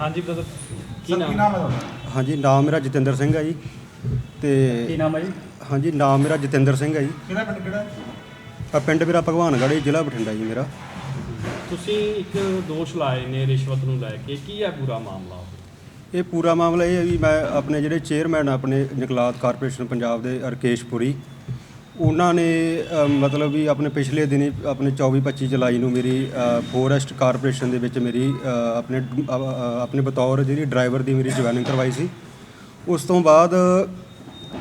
ਹਾਂਜੀ ਬ੍ਰਦਰ ਕੀ ਸਰ ਕੀ ਨਾਮ ਨਾਮ ਹੈ ਤੁਹਾਡਾ? ਹਾਂਜੀ ਨਾਮ ਮੇਰਾ ਜਤਿੰਦਰ ਸਿੰਘ ਹੈ ਜੀ। ਕੀ ਤੇ ਨਾਮ ਹੈ ਜੀ? ਹਾਂਜੀ ਨਾਮ ਮੇਰਾ ਜਤਿੰਦਰ ਸਿੰਘ ਹੈ ਜੀ। ਕਿਹੜਾ ਪਿੰਡ ਕਿਹੜਾ? ਆ ਪਿੰਡ ਮੇਰਾ ਭਗਵਾਨਗੜ੍ਹ ਜੀ, ਜ਼ਿਲ੍ਹਾ ਬਠਿੰਡਾ ਜੀ ਮੇਰਾ। ਤੁਸੀਂ ਇੱਕ ਦੋਸ਼ ਲਾਏ ਨੇ ਰਿਸ਼ਵਤ ਨੂੰ ਲੈ ਕੇ। ਕੀ ਹੈ ਪੂਰਾ ਮਾਮਲਾ? ਇਹ ਪੂਰਾ ਮਾਮਲਾ ਇਹ ਹੈ ਵੀ ਮੈਂ ਆਪਣੇ ਜਿਹੜੇ ਚੇਅਰਮੈਨ ਆਪਣੇ ਜੰਗਲਾਤ ਕਾਰਪੋਰੇਸ਼ਨ ਪੰਜਾਬ ਦੇ ਰਕੇਸ਼ ਪੁਰੀ। ਉਹਨਾਂ ਨੇ ਅ, ਮਤਲਬ ਵੀ ਆਪਣੇ ਪਿਛਲੇ ਦਿਨੀ ਆਪਣੇ 24 25 ਜੁਲਾਈ ਨੂੰ ਮੇਰੀ ਫੋਰੈਸਟ ਕਾਰਪੋਰੇਸ਼ਨ ਦੇ ਵਿੱਚ ਮੇਰੀ ਅ, ਆਪਣੇ ਅ, ਅ, ਆਪਣੇ ਬਤੌਰ ਜਿਹੜੀ ਡਰਾਈਵਰ ਦੀ ਮੇਰੀ ਜੁਆਇਨਿੰਗ ਕਰਵਾਈ ਸੀ। ਉਸ ਤੋਂ ਬਾਅਦ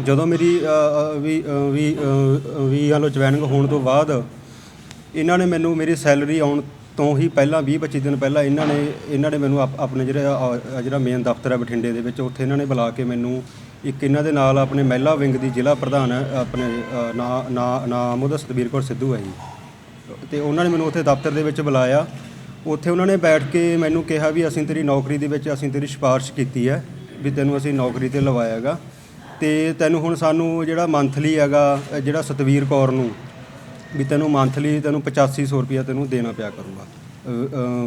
ਜਦੋਂ ਮੇਰੀ ਅ, ਅ, ਵੀ ਅ, ਵੀ ਅ, ਵੀ ਵਾਲੋ ਜੁਆਇਨਿੰਗ ਹੋਣ ਤੋਂ ਬਾਅਦ ਇਹਨਾਂ ਨੇ ਮੈਨੂੰ ਮੇਰੀ ਸੈਲਰੀ ਆਉਣ ਤੋਂ ਹੀ ਪਹਿਲਾਂ 20 25 ਦਿਨ ਪਹਿਲਾਂ ਇਹਨਾਂ ਨੇ ਇਹਨਾਂ ਨੇ ਮੈਨੂੰ ਆਪ- ਆਪਣੇ ਜਿਹੜਾ ਅ, ਜਿਹੜਾ ਮੇਨ ਦਫ਼ਤਰ ਹੈ ਬਠਿੰਡੇ ਦੇ ਵਿੱਚ ਉੱਥੇ ਇਹਨਾਂ ਨੇ ਬੁਲਾ ਕੇ ਮੈਨੂੰ ਇੱਕ ਇਹਨਾਂ ਦੇ ਨਾਲ ਆਪਣੇ ਮਹਿਲਾ ਵਿੰਗ ਦੀ ਜ਼ਿਲ੍ਹਾ ਪ੍ਰਧਾਨ ਹੈ ਆਪਣੇ ਅ, ਨਾਂ ਨਾਂ ਨਾਮ ਉਹਦਾ ਸਤਬੀਰ ਕੌਰ ਸਿੱਧੂ ਹੈ ਜੀ। ਤੇ ਉਹਨਾਂ ਨੇ ਮੈਨੂੰ ਉੱਥੇ ਦਫ਼ਤਰ ਦੇ ਵਿੱਚ ਬੁਲਾਇਆ। ਉੱਥੇ ਉਹਨਾਂ ਨੇ ਬੈਠ ਕੇ ਮੈਨੂੰ ਕਿਹਾ ਵੀ ਅਸੀਂ ਤੇਰੀ ਨੌਕਰੀ ਦੇ ਵਿੱਚ ਅਸੀਂ ਤੇਰੀ ਸਿਫਾਰਿਸ਼ ਕੀਤੀ ਹੈ ਵੀ ਤੈਨੂੰ ਅਸੀਂ ਨੌਕਰੀ ਤੇ ਲਵਾਇਆਗਾ। ਤੇ ਤੈਨੂੰ ਹੁਣ ਸਾਨੂੰ ਜਿਹੜਾ ਮੰਥਲੀ ਹੈਗਾ ਜਿਹੜਾ ਸਤਵੀਰ ਕੌਰ ਨੂੰ ਵੀ ਤੈਨੂੰ ਮੰਥਲੀ ਤੈਨੂੰ 8500 ਰੁਪਇਆ ਤੈਨੂੰ ਦੇਣਾ ਪਿਆ ਕਰੂਗਾ।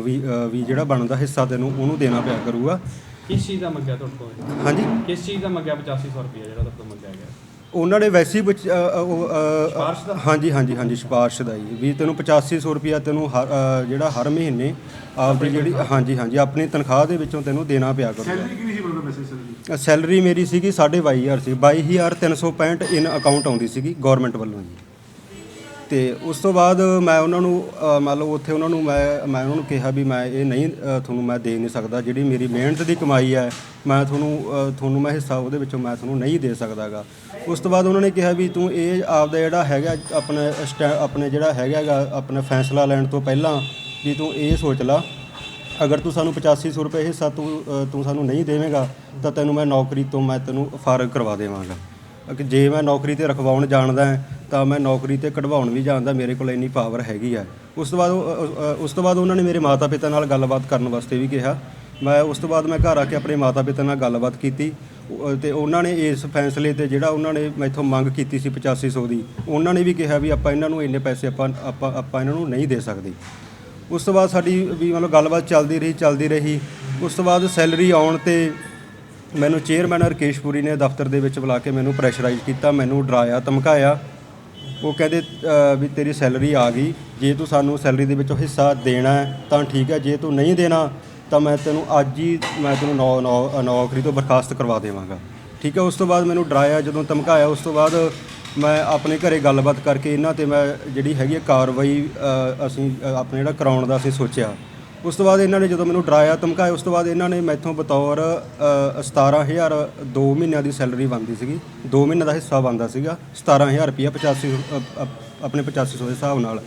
ਵੀ ਵੀ ਜਿਹੜਾ ਬਣਦਾ ਹਿੱਸਾ ਤੈਨੂੰ ਉਹਨੂੰ ਦੇਣਾ ਪਿਆ ਕਰੂਗਾ। ਕਿਸ ਚੀਜ਼ ਦਾ ਮੰਗਿਆ ਤੁਹਾਡੇ ਕੋਲ? ਹਾਂਜੀ। ਕਿਸ ਚੀਜ਼ ਦਾ ਮੰਗਿਆ 8500 ਰੁਪਏ ਜਿਹੜਾ ਤੁਹਾਡੇ ਤੋਂ ਮੰਗਿਆ ਗਿਆ? ਉਹਨਾਂ ਨੇ ਵੈਸੇ ਹੀ ਵਿੱਚ, ਅ, ਅ, ਉਹ, ਅ, ਸਿਫਾਰਿਸ਼ ਦਾ? ਹਾਂਜੀ ਹਾਂਜੀ ਹਾਂਜੀ ਸਿਫਾਰਿਸ਼ ਦਾ ਜੀ। ਵੀ ਤੈਨੂੰ 8500 ਰੁਪਇਆ ਤੈਨੂੰ ਹਰ, ਅ, ਜਿਹੜਾ ਹਰ ਮਹੀਨੇ ਆਪਦੀ ਜਿਹੜੀ ਹਾਂਜੀ ਹਾਂਜੀ ਆਪਣੀ ਤਨਖਾਹ ਦੇ ਵਿੱਚੋਂ ਤੈਨੂੰ ਦੇਣਾ ਪਿਆ ਕਰੂਗਾ। ਸੈਲਰੀ ਕਿੰਨੀ ਸੀ ਬਰਦਰ ਵੈਸੇ ਸੈਲਰੀ ਸੈਲਰੀ ਮੇਰੀ ਸੀਗੀ 22500 ਸੀ। 22365 ਇਨ ਅਕਾਊਂਟ ਆਉਂਦੀ ਸੀਗੀ ਗਵਰਨਮੈਂਟ ਵੱਲੋਂ ਜੀ। ਤੇ ਉਸ ਤੋਂ ਬਾਅਦ ਮੈਂ ਉਹਨਾਂ ਨੂੰ ਅ, ਮੰਨ ਲਓ ਉੱਥੇ ਉਹਨਾਂ ਨੂੰ ਮੈਂ ਮੈਂ ਉਹਨਾਂ ਨੂੰ ਕਿਹਾ ਵੀ ਮੈਂ ਇਹ ਨਹੀਂ ਅ, ਤੁਹਾਨੂੰ ਮੈਂ ਦੇ ਨਹੀਂ ਸਕਦਾ ਜਿਹੜੀ ਮੇਰੀ ਮਿਹਨਤ ਦੀ ਕਮਾਈ ਹੈ ਮੈਂ ਤੁਹਾਨੂੰ ਅ, ਤੁਹਾਨੂੰ ਮੈਂ ਹਿੱਸਾ ਉਹਦੇ ਵਿੱਚੋਂ ਮੈਂ ਤੁਹਾਨੂੰ ਨਹੀਂ ਦੇ ਸਕਦਾਗਾ। ਉਸ ਤੋਂ ਬਾਅਦ ਉਹਨਾਂ ਨੇ ਕਿਹਾ ਵੀ ਤੂੰ ਇਹ ਆਪਦਾ ਜਿਹੜਾ ਹੈਗਾ ਆਪਣੇ ਸਟੈ- ਆਪਣੇ ਜਿਹੜਾ ਹੈਗਾਗਾ ਆਪਣਾ ਫੈਸਲਾ ਲੈਣ ਤੋਂ ਪਹਿਲਾਂ ਵੀ ਤੂੰ ਇਹ ਸੋਚ ਲਾ ਅਗਰ ਤੂੰ ਸਾਨੂੰ 8500 ਰੁਪਏ ਹਿੱਸਾ ਤੂੰ ਅ, ਤੂੰ ਸਾਨੂੰ ਨਹੀਂ ਦੇਵੇਂਗਾ ਤਾਂ ਤੈਨੂੰ ਮੈਂ ਨੌਕਰੀ ਤੋਂ ਮੈਂ ਤੈਨੂੰ ਫਾਰਗ ਕਰਵਾ ਦੇਵਾਂਗਾ। ਕਿ ਜੇ ਮੈਂ ਨੌਕਰੀ ਤੇ ਰਖਵਾਉਣ ਜਾਣਦਾ ਹਾਂ, ਤਾਂ ਮੈਂ ਨੌਕਰੀ ਤੇ ਕਢਵਾਉਣ ਵੀ ਜਾਣਦਾ ਮੇਰੇ ਕੋਲ ਇੰਨੀ ਪਾਵਰ ਹੈਗੀ ਆ। ਉਸ ਤੋਂ ਬਾਅਦ ਉਹ, ਉਸ ਤੋਂ ਬਾਅਦ ਉਹਨਾਂ ਨੇ ਮੇਰੇ ਮਾਤਾ ਪਿਤਾ ਨਾਲ ਗੱਲਬਾਤ ਕਰਨ ਵਾਸਤੇ ਵੀ ਕਿਹਾ। ਮੈਂ ਉਸ ਤੋਂ ਬਾਅਦ ਮੈਂ ਘਰ ਆ ਕੇ ਆਪਣੇ ਮਾਤਾ ਪਿਤਾ ਨਾਲ ਗੱਲਬਾਤ ਕੀਤੀ। ਉਹ- ਤੇ ਉਹਨਾਂ ਨੇ ਇਸ ਫੈਸਲੇ ਤੇ ਜਿਹੜਾ ਉਹਨਾਂ ਨੇ ਮੈਥੋਂ ਮੰਗ ਕੀਤੀ ਸੀ 8500 ਦੀ ਉਹਨਾਂ ਨੇ ਵੀ ਕਿਹਾ ਵੀ ਆਪਾਂ ਇਹਨਾਂ ਨੂੰ ਇੰਨੇ ਪੈਸੇ ਆਪਾਂ ਆਪਾਂ ਆਪਾਂ ਇਹਨਾਂ ਨੂੰ ਨਹੀਂ ਦੇ ਸਕਦੇ। ਉਸ ਤੋਂ ਬਾਅਦ ਸਾਡੀ ਵੀ ਮਤਲਬ ਗੱਲਬਾਤ ਚੱਲਦੀ ਰਹੀ ਚੱਲਦੀ ਰਹੀ। ਉਸ ਤੋਂ ਬਾਅਦ ਸੈਲਰੀ ਆਉਣ ਤੇ ਮੈਨੂੰ ਚੇਅਰਮੈਨ ਰਕੇਸ਼ ਪੁਰੀ ਨੇ ਦਫ਼ਤਰ ਦੇ ਵਿੱਚ ਬੁਲਾ ਕੇ ਮੈਨੂੰ ਪ੍ਰੈਸ਼ਰਾਈਜ਼ ਕੀਤਾ ਮੈਨੂੰ ਡਰਾਇਆ ਧਮਕਾਇਆ। ਉਹ ਕਹਿੰਦੇ ਅ, ਵੀ ਤੇਰੀ ਸੈਲਰੀ ਆ ਗਈ। ਜੇ ਤੂੰ ਸਾਨੂੰ ਸੈਲਰੀ ਦੇ ਵਿੱਚੋਂ ਹਿੱਸਾ ਦੇਣਾ ਹੈ ਤਾਂ ਠੀਕ ਹੈ। ਜੇ ਤੂੰ ਨਹੀਂ ਦੇਣਾ ਤਾਂ ਮੈਂ ਤੈਨੂੰ ਅੱਜ ਹੀ ਮੈਂ ਤੈਨੂੰ ਨੌ- ਨੌ- ਨੌਕਰੀ ਤੋਂ ਬਰਖਾਸਤ ਕਰਵਾ ਦੇਵਾਂਗਾ। ਠੀਕ ਹੈ ਉਸ ਤੋਂ ਬਾਅਦ ਮੈਨੂੰ ਡਰਾਇਆ ਜਦੋਂ ਧਮਕਾਇਆ ਉਸ ਤੋਂ ਬਾਅਦ ਮੈਂ ਆਪਣੇ ਘਰੇ ਗੱਲਬਾਤ ਕਰਕੇ ਇਹਨਾਂ ਤੇ ਮੈਂ ਜਿਹੜੀ ਹੈਗੀ ਹੈ ਕਾਰਵਾਈ ਅ, ਅਸੀਂ ਅ, ਆਪਣੇ ਜਿਹੜਾ ਕਰਾਉਣ ਦਾ ਅਸੀਂ ਸੋਚਿਆ। ਉਸ ਤੋਂ ਬਾਅਦ ਇਹਨਾਂ ਨੇ ਜਦੋਂ ਮੈਨੂੰ ਡਰਾਇਆ ਧਮਕਾਇਆ ਉਸ ਤੋਂ ਬਾਅਦ ਇਹਨਾਂ ਨੇ ਮੈਥੋਂ ਬਤੌਰ ਅ, 17000 2 ਮਹੀਨਿਆਂ ਦੀ ਸੈਲਰੀ ਬਣਦੀ ਸੀਗੀ। 2 ਮਹੀਨੇ ਦਾ ਹਿੱਸਾ ਬਣਦਾ ਸੀਗਾ। 17000 ਰੁਪਇਆ 85 ਅ, ਅ, ਆਪਣੇ 8500 ਦੇ ਹਿਸਾਬ ਨਾਲ।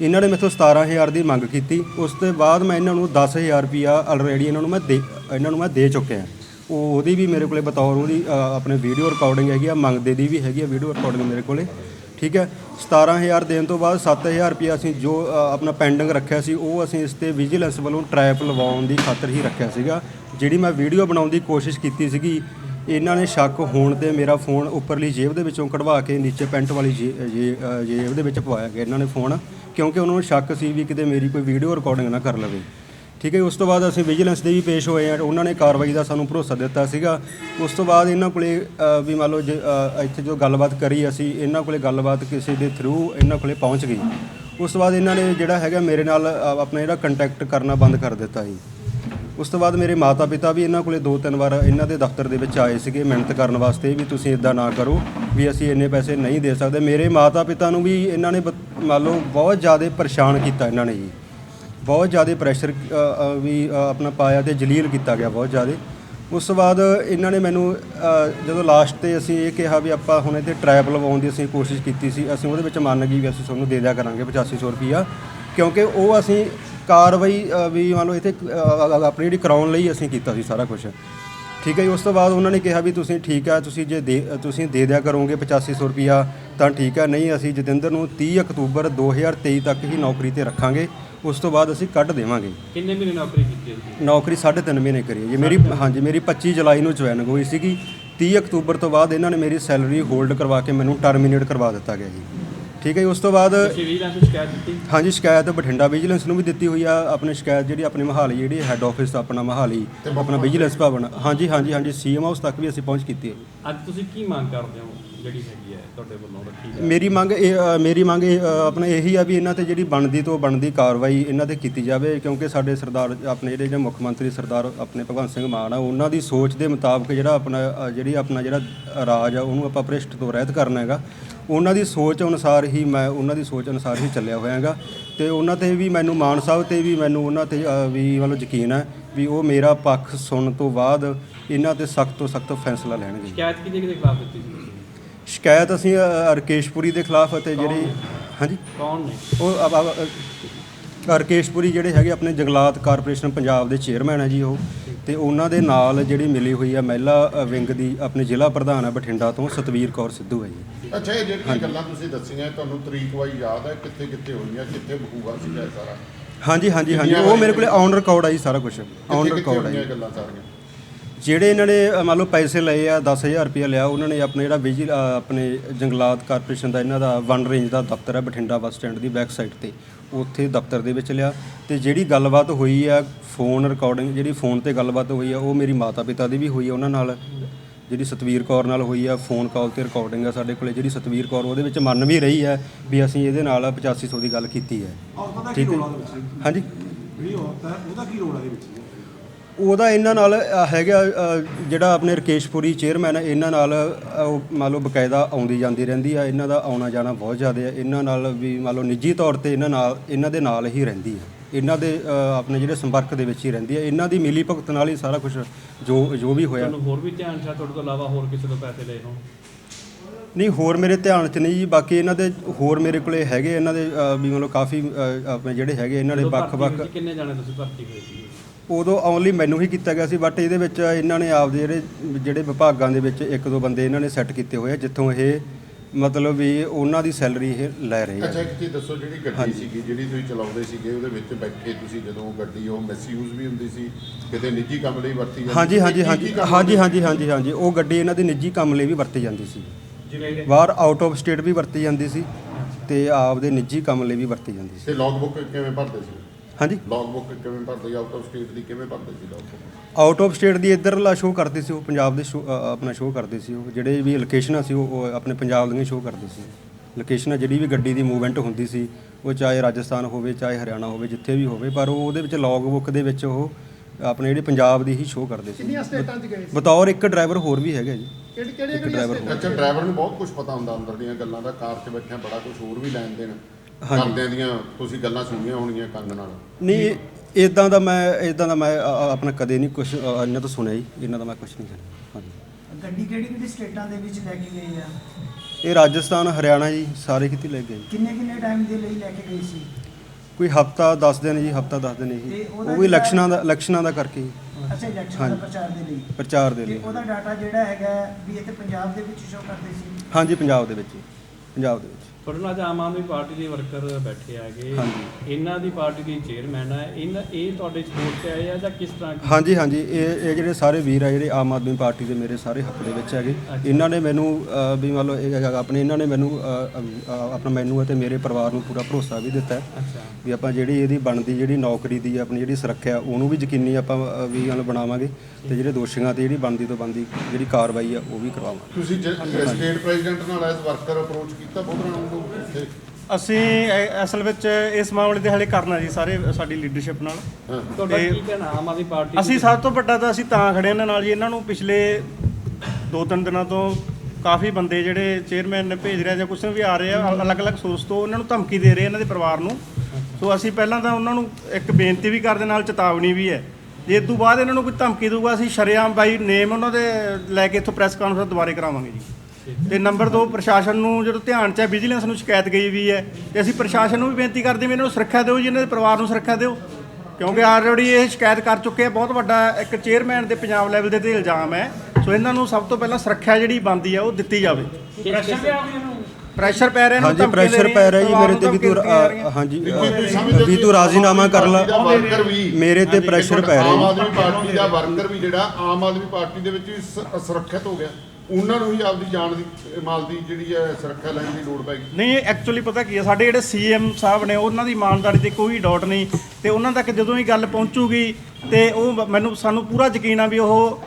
ਇਹਨਾਂ ਨੇ ਮੈਥੋਂ 17000 ਦੀ ਮੰਗ ਕੀਤੀ। ਉਸ ਤੋਂ ਬਾਅਦ ਮੈਂ ਇਹਨਾਂ ਨੂੰ 10000 ਰੁਪਇਆ ਆਲਰੇਡੀ ਇਹਨਾਂ ਨੂੰ ਮੈਂ ਦੇ ਇਹਨਾਂ ਨੂੰ ਮੈਂ ਦੇ ਚੁੱਕਿਆ ਉਹ ਉਹਦੀ ਵੀ ਮੇਰੇ ਕੋਲੇ ਬਤੌਰ ਉਹਦੀ ਆਪਣੇ ਵੀਡੀਓ ਰਿਕਾਰਡਿੰਗ ਹੈਗੀ ਆ ਮੰਗਦੇ ਦੀ ਵੀ ਹੈਗੀ ਆ ਵੀਡੀਓ ਰਿਕਾਰਡਿੰਗ ਮੇਰੇ ਕੋਲੇ। ਠੀਕ ਹੈ? 17000 ਦੇਣ ਤੋਂ ਬਾਅਦ 7000 ਰੁਪਇਆ ਅਸੀਂ ਜੋ ਆਪਣਾ ਪੈਂਡਿੰਗ ਰੱਖਿਆ ਸੀ, ਉਹ ਅਸੀਂ ਇਸ ਤੇ ਵਿਜੀਲੈਂਸ ਵੱਲੋਂ ਟਰੈਪ ਲਵਾਉਣ ਦੀ ਖਾਤਰ ਹੀ ਰੱਖਿਆ ਸੀਗਾ। ਜਿਹੜੀ ਮੈਂ ਵੀਡੀਓ ਬਣਾਉਣ ਦੀ ਕੋਸ਼ਿਸ਼ ਕੀਤੀ ਸੀਗੀ, ਇਹਨਾਂ ਨੇ ਸ਼ੱਕ ਹੋਣ ਤੇ ਮੇਰਾ ਫੋਨ ਉੱਪਰਲੀ ਜੇਬ ਦੇ ਵਿੱਚੋਂ ਕਢਵਾ ਕੇ ਨੀਚੇ ਪੈਂਟ ਵਾਲੀ ਜੇ- ਜੇ- ਜੇਬ ਦੇ ਵਿੱਚ ਪਵਾਇਆ ਗਿਆ ਇਹਨਾਂ ਨੇ ਫੋਨ ਕਿਉਂਕਿ ਉਹਨਾਂ ਨੂੰ ਸ਼ੱਕ ਸੀ ਵੀ ਕਿਤੇ ਮੇਰੀ ਕੋਈ ਵੀਡੀਓ ਰਿਕਾਰਡਿੰਗ ਨਾ ਕਰ ਲਵੇ। ਠੀਕ ਹੈ ਉਸ ਤੋਂ ਬਾਅਦ ਅਸੀਂ ਵਿਜੀਲੈਂਸ ਦੇ ਵੀ ਪੇਸ਼ ਹੋਏ ਆ ਉਹਨਾਂ ਨੇ ਕਾਰਵਾਈ ਦਾ ਸਾਨੂੰ ਭਰੋਸਾ ਦਿੱਤਾ ਸੀਗਾ। ਉਸ ਤੋਂ ਬਾਅਦ ਇਹਨਾਂ ਕੋਲੇ ਅ, ਵੀ ਮੰਨ ਲਓ ਜੇ, ਅ, ਇੱਥੇ ਜੋ ਗੱਲਬਾਤ ਕਰੀ ਅਸੀਂ ਇਹਨਾਂ ਕੋਲੇ ਗੱਲਬਾਤ ਕਿਸੇ ਦੇ ਥਰੂ ਇਹਨਾਂ ਕੋਲੇ ਪਹੁੰਚ ਗਈ। ਉਸ ਤੋਂ ਬਾਅਦ ਇਹਨਾਂ ਨੇ ਜਿਹੜਾ ਹੈਗਾ ਮੇਰੇ ਨਾਲ ਅ, ਆਪਣਾ ਜਿਹੜਾ ਕੰਟੈਕਟ ਕਰਨਾ ਬੰਦ ਕਰ ਦਿੱਤਾ ਜੀ। ਉਸ ਤੋਂ ਬਾਅਦ ਮੇਰੇ ਮਾਤਾ ਪਿਤਾ ਵੀ ਇਹਨਾਂ ਕੋਲੇ ਦੋ ਤਿੰਨ ਵਾਰ ਇਹਨਾਂ ਦੇ ਦਫ਼ਤਰ ਦੇ ਵਿੱਚ ਆਏ ਸੀਗੇ ਮਿਹਨਤ ਕਰਨ ਵਾਸਤੇ ਵੀ ਤੁਸੀਂ ਇਦਾਂ ਨਾ ਕਰੋ ਵੀ ਅਸੀਂ ਇੰਨੇ ਪੈਸੇ ਨਹੀਂ ਦੇ ਸਕਦੇ। ਮੇਰੇ ਮਾਤਾ ਪਿਤਾ ਨੂੰ ਵੀ ਇਹਨਾਂ ਨੇ ਬ- ਮੰਨ ਲਓ ਬਹੁਤ ਜ਼ਿਆਦਾ ਪਰੇਸ਼ਾਨ ਕੀਤਾ ਇਹਨਾਂ ਨੇ ਜੀ। ਬਹੁਤ ਜ਼ਿਆਦਾ ਪ੍ਰੈਸ਼ਰ ਵੀ ਆਪਣਾ ਪਾਇਆ ਤੇ ਜਲੀਲ ਕੀਤਾ ਗਿਆ ਬਹੁਤ ਜ਼ਿਆਦਾ। ਉਸ ਤੋਂ ਬਾਅਦ ਇਹਨਾਂ ਨੇ ਮੈਨੂੰ ਜਦੋਂ ਲਾਸਟ ਤੇ ਅਸੀਂ ਇਹ ਕਿਹਾ ਵੀ ਆਪਾਂ ਹੁਣ ਇੱਥੇ ਟਰੈਪ ਲਵਾਉਣ ਦੀ ਅਸੀਂ ਕੋਸ਼ਿਸ਼ ਕੀਤੀ ਸੀ, ਅਸੀਂ ਉਹਦੇ ਵਿੱਚ ਮੰਨ ਗਈ ਵੀ ਅਸੀਂ ਤੁਹਾਨੂੰ ਦੇ ਦਿਆ ਕਰਾਂਗੇ 8500 ਰੁਪਈਆ। ਕਿਉਂਕਿ ਉਹ ਅਸੀਂ ਕਾਰਵਾਈ ਵੀ ਮੰਨ ਲਓ ਇੱਥੇ ਆਪਣੀ ਜਿਹੜੀ ਕਰਾਉਣ ਲਈ ਅਸੀਂ ਕੀਤਾ ਸੀ ਸਾਰਾ ਕੁਝ ਠੀਕ ਹੈ ਜੀ ਉਸ ਤੋਂ ਬਾਅਦ ਉਹਨਾਂ ਨੇ ਕਿਹਾ ਵੀ ਤੁਸੀਂ ਠੀਕ ਹੈ ਤੁਸੀਂ ਜੇ ਦੇ ਤੁਸੀਂ ਦੇ ਦਿਆ ਕਰੋਗੇ 8500 ਰੁਪਿਆ ਤਾਂ ਠੀਕ ਹੈ ਨਹੀਂ ਅਸੀਂ ਜਤਿੰਦਰ ਨੂੰ 30 ਅਕਤੂਬਰ 2023 ਤੱਕ ਹੀ ਨੌਕਰੀ ਤੇ ਰੱਖਾਂਗੇ ਉਸ ਤੋਂ ਬਾਅਦ ਅਸੀਂ ਕੱਢ ਦੇਵਾਂਗੇ। ਕਿੰਨੇ ਮਹੀਨੇ ਨੌਕਰੀ ਕੀਤੀ ਹੈ ਤੁਸੀਂ ਨੌਕਰੀ 3.5 ਮਹੀਨੇ ਕਰੀ ਹੈ ਜੀ। ਮੇਰੀ ਹਾਂਜੀ ਮੇਰੀ 25 ਜੁਲਾਈ ਨੂੰ ਜੁਆਇਨ ਹੋਈ ਸੀਗੀ। 30 ਅਕਤੂਬਰ ਤੋਂ ਬਾਅਦ ਇਹਨਾਂ ਨੇ ਮੇਰੀ ਸੈਲਰੀ ਹੋਲਡ ਕਰਵਾ ਕੇ ਮੈਨੂੰ ਟਰਮੀਨੇਟ ਕਰਵਾ ਦਿੱਤਾ ਗਿਆ ਜੀ। ਠੀਕ ਹੈ ਜੀ, ਉਸ ਤੋਂ ਬਾਅਦ ਤੁਸੀਂ ਵਿਜੀਲੈਂਸ ਨੂੰ ਸ਼ਿਕਾਇਤ ਦਿੱਤੀ? ਹਾਂਜੀ ਸ਼ਿਕਾਇਤ ਬਠਿੰਡਾ ਵਿਜੀਲੈਂਸ ਨੂੰ ਵੀ ਦਿੱਤੀ ਹੋਈ ਆ। ਆਪਣੀ ਸ਼ਿਕਾਇਤ ਜਿਹੜੀ ਆਪਣੀ ਮਹਾਲੀ ਜਿਹੜੀ ਹੈੱਡ ਆਫਿਸ ਆਪਣਾ ਮਹਾਲੀ ਆਪਣਾ ਵਿਜੀਲੈਂਸ ਭਵਨ। ਹਾਂਜੀ ਹਾਂਜੀ ਹਾਂਜੀ ਸੀਐਮ ਹਾਊਸ ਤੱਕ ਵੀ ਅਸੀਂ ਪਹੁੰਚ ਕੀਤੀ ਹੈ। ਜੀ। ਅੱਜ ਤੁਸੀਂ ਕੀ ਮੰਗ ਕਰਦੇ ਹੋ ਜਿਹੜੀ ਹੈਗੀ ਹੈ ਤੁਹਾਡੇ ਵੱਲੋਂ ਰੱਖੀ ਹੈ? ਮੇਰੀ ਮੰਗ ਇਹ ਅ, ਮੇਰੀ ਮੰਗ ਇਹ, ਅ, ਆਪਣਾ ਇਹੀ ਆ ਵੀ ਇਹਨਾਂ ਤੇ ਜਿਹੜੀ ਬਣਦੀ ਤੋਂ ਬਣਦੀ ਕਾਰਵਾਈ ਇਹਨਾਂ ਤੇ ਕੀਤੀ ਜਾਵੇ ਕਿਉਂਕਿ ਸਾਡੇ ਸਰਦਾਰ ਆਪਣੇ ਜਿਹੜੇ ਜਿਹੜੇ ਮੁੱਖ ਮੰਤਰੀ ਸਰਦਾਰ ਆਪਣੇ ਭਗਵੰਤ ਸਿੰਘ ਮਾਨ ਆ ਉਹਨਾਂ ਦੀ ਸੋਚ ਦੇ ਮੁਤਾਬਕ ਜਿਹੜਾ ਆਪਣਾ ਅ, ਜਿਹੜੀ ਆਪਣਾ ਜਿਹੜਾ ਰਾਜ ਆ ਉਹਨੂੰ ਆਪਾਂ ਭ੍ਰਿਸ਼ਟ ਤੋਂ ਰਹਿਤ ਕਰਨਾ ਹੈਗਾ। ਉਹਨਾਂ ਦੀ ਸੋਚ ਅਨੁਸਾਰ ਹੀ ਮੈਂ ਉਹਨਾਂ ਦੀ ਸੋਚ ਅਨੁਸਾਰ ਹੀ ਚੱਲਿਆ ਹੋਇਆ ਹੈਗਾ ਤੇ ਉਹਨਾਂ ਤੇ ਵੀ ਮੈਨੂੰ ਮਾਨ ਸਾਹਿਬ ਤੇ ਵੀ ਮੈਨੂੰ ਉਹਨਾਂ ਤੇ ਅ, ਵੀ ਮਤਲਬ ਯਕੀਨ ਹੈ ਵੀ ਉਹ ਮੇਰਾ ਪੱਖ ਸੁਣਨ ਤੋਂ ਬਾਅਦ ਇਹਨਾਂ ਤੇ ਸਖਤ ਤੋਂ ਸਖਤ ਫੈਸਲਾ ਲੈਣਗੇ। ਸ਼ਿਕਾਇਤ ਕਿਹਦੇ ਕਿਹਦੇ ਖਿਲਾਫ ਦਿੱਤੀ ਸੀ? ਸ਼ਿਕਾਇਤ ਅਸੀਂ ਅ, ਰਕੇਸ਼ਪੁਰੀ ਦੇ ਖਿਲਾਫ ਅਤੇ ਜਿਹੜੀ ਹਾਂਜੀ? ਕੌਣ ਨੇ? ਉਹ ਅਬ- ਅਬ- ਅ, ਰਕੇਸ਼ਪੁਰੀ ਜਿਹੜੇ ਹੈਗੇ ਆਪਣੇ ਜੰਗਲਾਤ ਕਾਰਪੋਰੇਸ਼ਨ ਪੰਜਾਬ ਦੇ ਚੇਅਰਮੈਨ ਹੈ ਜੀ ਉਹ। ਤੇ ਉਹਨਾਂ ਦੇ ਨਾਲ ਜਿਹੜੀ ਮਿਲੀ ਹੋਈ ਹੈ ਮਹਿਲਾ ਵਿੰਗ ਦੀ ਆਪਣੇ ਜ਼ਿਲ੍ਹਾ ਪ੍ਰਧਾਨ ਹੈ ਬਠਿੰਡਾ ਤੋਂ ਸਤਵੀਰ ਕੌਰ ਸਿੱਧੂ ਹੈ ਜੀ। ਅੱਛਾ ਇਹ ਜਿਹੜੀਆਂ ਗੱਲਾਂ ਤੁਸੀਂ ਦੱਸੀਆਂ ਤੁਹਾਨੂੰ ਤਰੀਕ ਵਾਈ ਯਾਦ ਹੈ ਕਿੱਥੇ ਕਿੱਥੇ ਹੋਈਆਂ ਕਿੱਥੇ ਬਖੂਗਾ ਸੀਗਾ ਇਹ ਸਾਰਾ? ਹਾਂਜੀ ਹਾਂਜੀ ਹਾਂਜੀ ਉਹ ਮੇਰੇ ਕੋਲੇ ਔਨ ਰਿਕਾਰਡ ਆ ਜੀ ਸਾਰਾ ਕੁਝ ਔਨ ਰਿਕਾਰਡ ਆ ਜੀ। ਗੱਲਾਂ ਸਾਰੀਆਂ? ਜਿਹੜੇ ਇਹਨਾਂ ਨੇ ਅ, ਮੰਨ ਲਓ ਪੈਸੇ ਲਏ ਆ 10000 ਰੁਪਏ ਲਿਆ ਉਹਨਾਂ ਨੇ ਆਪਣੇ ਜਿਹੜਾ ਵਿਜੀਲ ਅ, ਆਪਣੇ ਜੰਗਲਾਤ ਕਾਰਪੋਰੇਸ਼ਨ ਦਾ ਇਹਨਾਂ ਦਾ ਵਨ ਰੇਂਜ ਦਾ ਦਫ਼ਤਰ ਹੈ ਬਠਿੰਡਾ ਬੱਸ ਸਟੈਂਡ ਦੀ ਬੈਕ ਸਾਈਡ ਤੇ। ਉੱਥੇ ਦਫ਼ਤਰ ਦੇ ਵਿੱਚ ਲਿਆ। ਤੇ ਜਿਹੜੀ ਗੱਲਬਾਤ ਹੋਈ ਆ ਫੋਨ ਰਿਕਾਰਡਿੰਗ ਜਿਹੜੀ ਫੋਨ ਤੇ ਗੱਲਬਾਤ ਹੋਈ ਆ ਉਹ ਮੇਰੀ ਮਾਤਾ ਪਿਤਾ ਦੀ ਵੀ ਹੋਈ ਆ ਉਹਨਾਂ ਨਾਲ। ਜਿਹੜੀ ਸਤਵੀਰ ਕੌਰ ਨਾਲ ਹੋਈ ਆ ਫੋਨ ਕਾਲ ਤੇ ਰਿਕਾਰਡਿੰਗ ਆ ਸਾਡੇ ਕੋਲੇ। ਜਿਹੜੀ ਸਤਵੀਰ ਕੌਰ ਉਹਦੇ ਵਿੱਚ ਮੰਨ ਵੀ ਰਹੀ ਹੈ ਵੀ ਅਸੀਂ ਇਹਦੇ ਨਾਲ 8500 ਦੀ ਗੱਲ ਕੀਤੀ ਹੈ। ਔਰਤਾਂ ਦਾ ਕੀ ਠੀਕ ਹੈ? ਰੋਲ ਆ ਉਹਦੇ ਵਿੱਚ? ਹਾਂਜੀ। ਜਿਹੜੀ ਔਰਤ ਹੈ ਉਹਦਾ ਕੀ ਰੋਲ ਆ ਇਹਦੇ ਵਿੱਚ? ਉਹਦਾ ਇਹਨਾਂ ਨਾਲ ਅ, ਹੈਗਾ ਅ, ਜਿਹੜਾ ਆਪਣੇ ਰਕੇਸ਼ਪੁਰੀ ਚੇਅਰਮੈਨ ਹੈ ਇਹਨਾਂ ਨਾਲ ਅ, ਉਹ ਮੰਨ ਲਓ ਬਕਾਇਦਾ ਆਉਂਦੀ ਜਾਂਦੀ ਰਹਿੰਦੀ ਆ ਇਹਨਾਂ ਦਾ ਆਉਣਾ ਜਾਣਾ ਬਹੁਤ ਜ਼ਿਆਦਾ ਹੈ ਇਹਨਾਂ ਨਾਲ ਵੀ ਮੰਨ ਲਓ ਨਿੱਜੀ ਤੌਰ ਤੇ ਇਹਨਾਂ ਨਾਲ ਇਹਨਾਂ ਦੇ ਨਾਲ ਹੀ ਰਹਿੰਦੀ ਹੈ ਇਹਨਾਂ ਦੇ ਅ, ਆਪਣੇ ਜਿਹੜੇ ਸੰਪਰਕ ਦੇ ਵਿੱਚ ਹੀ ਰਹਿੰਦੀ ਹੈ ਇਹਨਾਂ ਦੀ ਮਿਲੀ ਭਗਤ ਨਾਲ ਹੀ ਸਾਰਾ ਕੁਝ ਜੋ ਜੋ ਵੀ ਹੋਇਆ। ਤੁਹਾਨੂੰ ਹੋਰ ਵੀ ਧਿਆਨ ਚ ਆ ਤੁਹਾਡੇ ਤੋਂ ਇਲਾਵਾ ਹੋਰ ਕਿਸੇ ਤੋਂ ਪੈਸੇ ਲਏ ਹੋਣ? ਨਹੀਂ ਹੋਰ ਮੇਰੇ ਧਿਆਨ 'ਚ ਨਹੀਂ ਜੀ ਬਾਕੀ ਇਹਨਾਂ ਦੇ ਹੋਰ ਮੇਰੇ ਕੋਲੇ ਹੈਗੇ ਇਹਨਾਂ ਦੇ ਅ, ਵੀ ਮਤਲਬ ਕਾਫੀ ਅ, ਆਪਣੇ ਜਿਹੜੇ ਹੈਗੇ ਇਹਨਾਂ ਦੇ ਜਦੋਂ ਭਰਤੀ ਵੱਖ-ਵੱਖ ਸੀ, ਕਿੰਨੇ ਜਾਣੇ ਤੁਸੀਂ ਭਰਤੀ ਹੋਏ ਸੀ? ਉਦੋਂ ਓਨਲੀ ਮੈਨੂੰ ਹੀ ਕੀਤਾ ਗਿਆ ਸੀ ਬਟ ਇਹਦੇ ਵਿੱਚ ਇਹਨਾਂ ਨੇ ਆਪਦੇ ਜਿਹੜੇ ਜਿਹੜੇ ਵਿਭਾਗਾਂ ਦੇ ਵਿੱਚ ਇੱਕ ਦੋ ਬੰਦੇ ਇਹਨਾਂ ਨੇ ਸੈੱਟ ਕੀਤੇ ਹੋਏ ਆ ਜਿੱਥੋਂ ਇਹ ਮਤਲਬ ਵੀ ਉਹਨਾਂ ਦੀ ਸੈਲਰੀ ਇਹ ਲੈ ਰਹੇ ਅੱਛਾ ਆ ਇੱਕ ਚੀਜ਼ ਦੱਸੋ ਜਿਹੜੀ ਗੱਡੀ ਸੀਗੀ ਜਿਹੜੀ ਤੁਸੀਂ ਚਲਾਉਂਦੇ ਸੀਗੇ ਉਹਦੇ ਵਿੱਚ ਬੈਠੇ ਤੁਸੀਂ ਜਦੋਂ ਗੱਡੀ ਉਹ ਮਿਸਯੂਜ਼ ਵੀ ਹੁੰਦੀ ਸੀ ਕਿਤੇ ਨਿੱਜੀ ਕੰਮ ਲਈ ਵਰਤੀ ਜਾਂਦੀ ਹਾਂਜੀ ਸੀ? ਹਾਂਜੀ ਕੀ- ਹਾਂਜੀ ਕੰਮ ਹਾਂਜੀ ਹਾਂਜੀ ਹਾਂਜੀ ਹਾਂਜੀ ਉਹ ਗੱਡੀ ਇਹਨਾਂ ਦੀ ਨਿੱਜੀ ਕੰਮ ਲਈ ਵੀ ਵਰਤੀ ਜਾਂਦੀ ਸੀ। ਜਿਵੇਂ ਬਾਹਰ ਆਊਟ ਆਫ ਸਟੇਟ ਵੀ ਵਰਤੀ ਜਾਂਦੀ ਸੀ ਤੇ ਆਪਦੇ ਨਿੱਜੀ ਕੰਮ ਲਈ ਵੀ ਵਰਤੀ ਜਾਂਦੀ ਸੀ। ਤੇ ਲੌਗ ਬੁੱਕ ਕਿਵੇਂ ਭਰਦੇ ਸੀ? ਹਾਂਜੀ। ਲੌਗ ਬੁੱਕ ਕਿਵੇਂ ਭਰਦੇ ਆਊਟ ਆਫ ਸਟੇਟ ਦੀ ਕਿਵੇਂ ਭਰਦੇ ਸੀ log book out of state ਦੀ ਇੱਧਰਲਾ ਸ਼ੋਅ ਕਰਦੇ ਸੀ ਉਹ ਪੰਜਾਬ ਦੇ show- ਅ, ਆਪਣਾ ਸ਼ੋਅ ਕਰਦੇ ਸੀ ਉਹ। ਜਿਹੜੇ ਵੀ ਲੋਕੇਸ਼ਨਾਂ ਸੀ ਉਹ ਉਹ ਆਪਣੇ ਪੰਜਾਬ ਦੀਆਂ ਸ਼ੋਅ ਕਰਦੇ ਸੀ। ਲੋਕੇਸ਼ਨਾਂ ਜਿਹੜੀ ਵੀ ਗੱਡੀ ਦੀ ਮੂਵਮੈਂਟ ਹੁੰਦੀ ਸੀ ਉਹ ਚਾਹੇ ਰਾਜਸਥਾਨ ਹੋਵੇ ਚਾਹੇ ਹਰਿਆਣਾ ਹੋਵੇ ਜਿੱਥੇ ਵੀ ਹੋਵੇ ਪਰ ਉਹ ਉਹਦੇ ਵਿੱਚ ਲੌਗ ਬੁੱਕ ਦੇ ਵਿੱਚ ਉਹ ਆਪਣੇ ਜਿਹੜੇ ਪੰਜਾਬ ਦੀ ਹੀ ਸ਼ੋਅ ਕਰਦੇ ਸੀ। ਕਿੰਨੀਆਂ ਸਟੇਟਾਂ 'ਚ ਗਏ ਸੀ? ਬਤੌਰ ਇੱਕ ਡਰਾਈਵਰ ਹੋਰ ਵੀ ਹੈਗਾ ਜੀ। ਕਿਹੜੀ ਕਿਹੜੀਆਂ ਅੱਛਾ ਡਰਾਈਵਰ ਨੂੰ ਬਹੁਤ ਕੁਝ ਪਤਾ ਹੁੰਦਾ ਅੰਦਰ ਦੀਆਂ ਗੱਲਾਂ ਦਾ। ਕਾਰ 'ਚ ਬੈਠਿਆਂ ਬੜਾ ਕੁਝ ਹੋਰ ਵੀ ਲੈਣ ਦੇਣ। ਕਰਦਿਆਂ ਦੀਆਂ ਤੁਸੀਂ ਗੱਲਾਂ ਸੁਣੀਆਂ ਹੋਣਗੀਆਂ ਕੰਨ ਨਾਲ। ਨਹੀਂ ਇਦਾਂ ਦਾ ਮੈਂ ਇਦਾਂ ਦਾ ਮੈਂ ਅ, ਅ, ਆਪਣਾ ਕਦੇ ਨਹੀਂ ਕੁਝ ਇਹਨਾਂ ਤੋਂ ਸੁਣਿਆ ਜੀ ਇਹਨਾਂ ਦਾ ਮੈਂ ਕੁਝ ਨਹੀਂ ਹਾਂਜੀ। ਗੱਡੀ ਕਿਹੜੀ ਕਿਹੜੀ ਸਟੇਟਾਂ ਦੇ ਵਿੱਚ ਲੈ ਕੇ ਗਏ ਆ? ਇਹ ਰਾਜਸਥਾਨ ਹਰਿਆਣਾ ਜੀ ਸਾਰੇ ਕਿਤੇ ਲੈ ਗਏ। ਜੀ। ਕਿੰਨੇ ਕਿੰਨੇ ਟਾਈਮ ਦੇ ਲਈ ਲੈ ਕੇ ਗਏ ਸੀ? ਕੋਈ ਹਫਤਾ 10 ਦਿਨ ਜੀ ਹਫਤਾ 10 ਦਿਨ ਜੀ। ਤੇ ਉਹਦਾ ਉਹ ਵੀ ਜਿਹੜਾ- ਇਲੈਕਸ਼ਨਾਂ ਦਾ ਇਲੈਕਸ਼ਨਾਂ ਦਾ ਕਰਕੇ ਜੀ, ਅੱਛਾ ਇਲੈਕਸ਼ਨ ਹਾਂਜੀ। ਦਾ ਪ੍ਰਚਾਰ ਦੇ ਲਈ। ਪ੍ਰਚਾਰ ਦੇ ਤੇ ਲਈ। ਉਹਦਾ ਡਾਟਾ ਜਿਹੜਾ ਹੈਗਾ ਵੀ ਇੱਥੇ ਪੰਜਾਬ ਦੇ ਵਿੱਚ ਸ਼ੋ ਕਰਦੇ ਸੀ? ਹਾਂਜੀ ਪੰਜਾਬ ਦੇ ਵਿੱਚ ਜੀ, ਪੰਜਾਬ ਦੇ ਵਿੱਚ। ਤੁਹਾਡੇ ਨਾਲ ਅੱਜ ਆਮ ਆਦਮੀ ਪਾਰਟੀ ਦੇ ਵਰਕਰ ਬੈਠੇ ਹਾਂਜੀ। ਇਹਨਾਂ ਦੀ ਪਾਰਟੀ ਦੀ ਚੇਅਰਮੈਨ ਹੈ ਇਹਨਾਂ ਇਹ ਤੁਹਾਡੇ ਸਪੋਰਟ ਤੇ ਆਏ ਆ ਜਾਂ ਕਿਸ ਤਰ੍ਹਾਂ ਹਾਂਜੀ ਹਾਂਜੀ। ਇਹ ਇਹ ਜਿਹੜੇ ਸਾਰੇ ਵੀਰ ਆ ਜਿਹੜੇ ਆਮ ਆਦਮੀ ਪਾਰਟੀ ਦੇ ਮੇਰੇ ਸਾਰੇ ਹੱਕ ਦੇ ਵਿੱਚ ਹੈਗੇ। ਇਹਨਾਂ ਨੇ ਮੈਨੂੰ ਵੀ ਮੰਨ ਲਓ ਇਹ ਆਪਣੇ ਇਹਨਾਂ ਨੇ ਮੈਨੂੰ ਆਪਣਾ ਮੈਨੂੰ ਅਤੇ ਮੇਰੇ ਪਰਿਵਾਰ ਨੂੰ ਪੂਰਾ ਭਰੋਸਾ ਵੀ ਦਿੱਤਾ। ਵੀ ਆਪਾਂ ਜਿਹੜੀ ਇਹਦੀ ਬਣਦੀ ਜਿਹੜੀ ਨੌਕਰੀ ਦੀ ਆਪਣੀ ਜਿਹੜੀ ਸੁਰੱਖਿਆ ਉਹਨੂੰ ਵੀ ਯਕੀਨੀ ਆਪਾਂ ਵੀ ਮਤਲਬ ਬਣਾਵਾਂਗੇ ਤੇ ਜਿਹੜੇ ਦੋਸ਼ੀਆਂ ਤੇ ਜਿਹੜੀ ਬਣਦੀ ਤੋਂ ਬਣਦੀ ਜਿਹੜੀ ਕਾਰਵਾਈ ਆ ਉਹ ਵੀ ਕਰਵਾਵਾਂਗੇ। ਤੁਸੀਂ ਸਟੇਟ ਪ੍ਰੈਜ਼ੀਡੈਂਟ ਨਾਲ ਐਸ ਵਰਕਰ ਅਪਰੋਚ ਕੀਤਾ ਬੋਧਰਾ ਨੂੰ? ਅਸੀਂ ਅਸਲ ਵਿੱਚ ਇਸ ਮਾਮਲੇ ਤੇ ਹਲੇ ਕਰਨਾ ਜੀ ਸਾਰੇ ਸਾਡੀ ਲੀਡਰਸ਼ਿਪ ਨਾਲ। ਤੁਹਾਡਾ ਕੀ ਕਹਿਣਾ? ਆਮ ਆਦਮੀ ਪਾਰਟੀ ਅਸੀਂ ਸਭ ਤੋਂ ਵੱਡਾ ਤਾਂ ਅਸੀਂ ਤਾਂ ਖੜੇ ਇਹਨਾਂ ਨਾਲ ਜੀ। ਇਹਨਾਂ ਨੂੰ ਪਿਛਲੇ ਦੋ ਤਿੰਨ ਦਿਨਾਂ ਤੋਂ ਕਾਫੀ ਬੰਦੇ ਜਿਹੜੇ ਚੇਅਰਮੈਨ ਨੇ ਭੇਜ ਰਿਹਾ ਜਾਂ ਕੁਛ ਵੀ ਆ ਰਹੇ ਆ ਅਲ- ਅਲੱਗ-ਅਲੱਗ ਸੋਰਸ ਤੋਂ ਉਹਨਾਂ ਨੂੰ ਧਮਕੀ ਦੇ ਰਹੇ ਇਹਨਾਂ ਦੇ ਪਰਿਵਾਰ ਨੂੰ। ਸੋ ਅਸੀਂ ਪਹਿਲਾਂ ਤਾਂ ਉਹਨਾਂ ਨੂੰ ਇੱਕ ਬੇਨਤੀ ਵੀ ਕਰਦੇ ਨਾਲ ਚੇਤਾਵਨੀ ਵੀ ਹੈ। ਜੇ ਇਸ ਤੋਂ ਬਾਅਦ ਇਹਨਾਂ ਨੂੰ ਕੋਈ ਧਮਕੀ ਦਊਗਾ ਅਸੀਂ ਸ਼ਰੇਆਮ ਬਾਈ ਨੇਮ ਉਹਨਾਂ ਦੇ ਲੈ ਕੇ ਇੱਥੋਂ ਪ੍ਰੈਸ ਕਾਨਫਰੰਸ ਦੁਬਾਰੇ ਕਰਾਵਾਂਗੇ ਜੀ। ਤੇ ਨੰਬਰ 2 ਪ੍ਰਸ਼ਾਸਨ ਨੂੰ ਜਦੋਂ ਧਿਆਨ ਚ ਹੈ ਵਿਜੀਲੈਂਸ ਨੂੰ ਸ਼ਿਕਾਇਤ ਗਈ ਵੀ ਹੈ ਤੇ ਅਸੀਂ ਪ੍ਰਸ਼ਾਸਨ ਨੂੰ ਵੀ ਬੇਨਤੀ ਕਰਦੇ ਵੀ ਇਹਨਾਂ ਨੂੰ ਸੁਰੱਖਿਆ ਦਿਓ ਜੀ ਇਹਨਾਂ ਦੇ ਪਰਿਵਾਰ ਨੂੰ ਸੁਰੱਖਿਆ ਦਿਓ। ਕਿਉਂਕਿ ਆਲਰੇਡੀ ਇਹ ਸ਼ਿਕਾਇਤ ਕਰ ਚੁੱਕੇ ਆ ਬਹੁਤ ਵੱਡਾ ਇੱਕ ਚੇਅਰਮੈਨ ਦੇ ਪੰਜਾਬ ਲੈਵਲ ਦੇ ਤੇ ਇਲਜ਼ਾਮ ਹੈ। ਸੋ ਇਹਨਾਂ ਨੂੰ ਸਭ ਤੋਂ ਪਹਿਲਾਂ ਸੁਰੱਖਿਆ ਜਿਹੜੀ ਬਣਦੀ ਆ ਉਹ ਦਿੱਤੀ ਜਾਵੇ। ਪ੍ਰੈਸ਼ਰ ਪੈ ਰਿਹਾ ਇਹਨਾਂ ਹਾਂਜੀ ਪ੍ਰੈਸ਼ਰ ਪੈ ਰਿਹਾ ਜੀ ਮੇਰੇ ਤੇ ਵੀ ਤੂੰ ਹਾਂਜੀ ਵੀ ਤੂੰ ਰਾਜ਼ੀਨਾਮਾ ਕਰ ਲਾ। ਆਮ ਮੇਰੇ ਤੇ ਪ੍ਰੈਸ਼ਰ ਪੈ ਆਮ ਰਿਹਾ ਆਦਮੀ ਪਾਰਟੀ ਦਾ ਵਰਕਰ ਵੀ ਜਿਹੜਾ ਆਮ ਆਦਮੀ ਪਾਰਟੀ ਦੇ ਵਿੱਚ ਸੁਰੱਖਿਅਤ ਹੋ ਗਿਆ। ਉਹਨਾਂ ਨੂੰ ਹੀ ਆਪਦੀ ਜਾਨ ਦੀ, ਮਾਲ ਦੀ ਜਿਹੜੀ ਹੈ ਸੁਰੱਖਿਆ ਲੈਣ ਦੀ ਲੋੜ ਪੈ ਨਹੀਂ ਐਕਚੁਅਲੀ ਪਤਾ ਕੀ ਹੈ, ਸਾਡੇ ਜਿਹੜੇ ਸੀਐਮ ਸਾਹਿਬ ਨੇ, ਉਹਨਾਂ ਦੀ ਇਮਾਨਦਾਰੀ ਤੇ ਕੋਈ ਡਾਊਟ ਨਹੀਂ। ਤੇ ਉਹਨਾਂ ਤੱਕ ਜਦੋਂ ਹੀ ਗੱਲ ਪਹੁੰਚੂਗੀ, ਤੇ ਉਹ ਮੈਨੂੰ, ਸਾਨੂੰ ਪੂਰਾ ਯਕੀਨ ਆ ਵੀ ਉਹ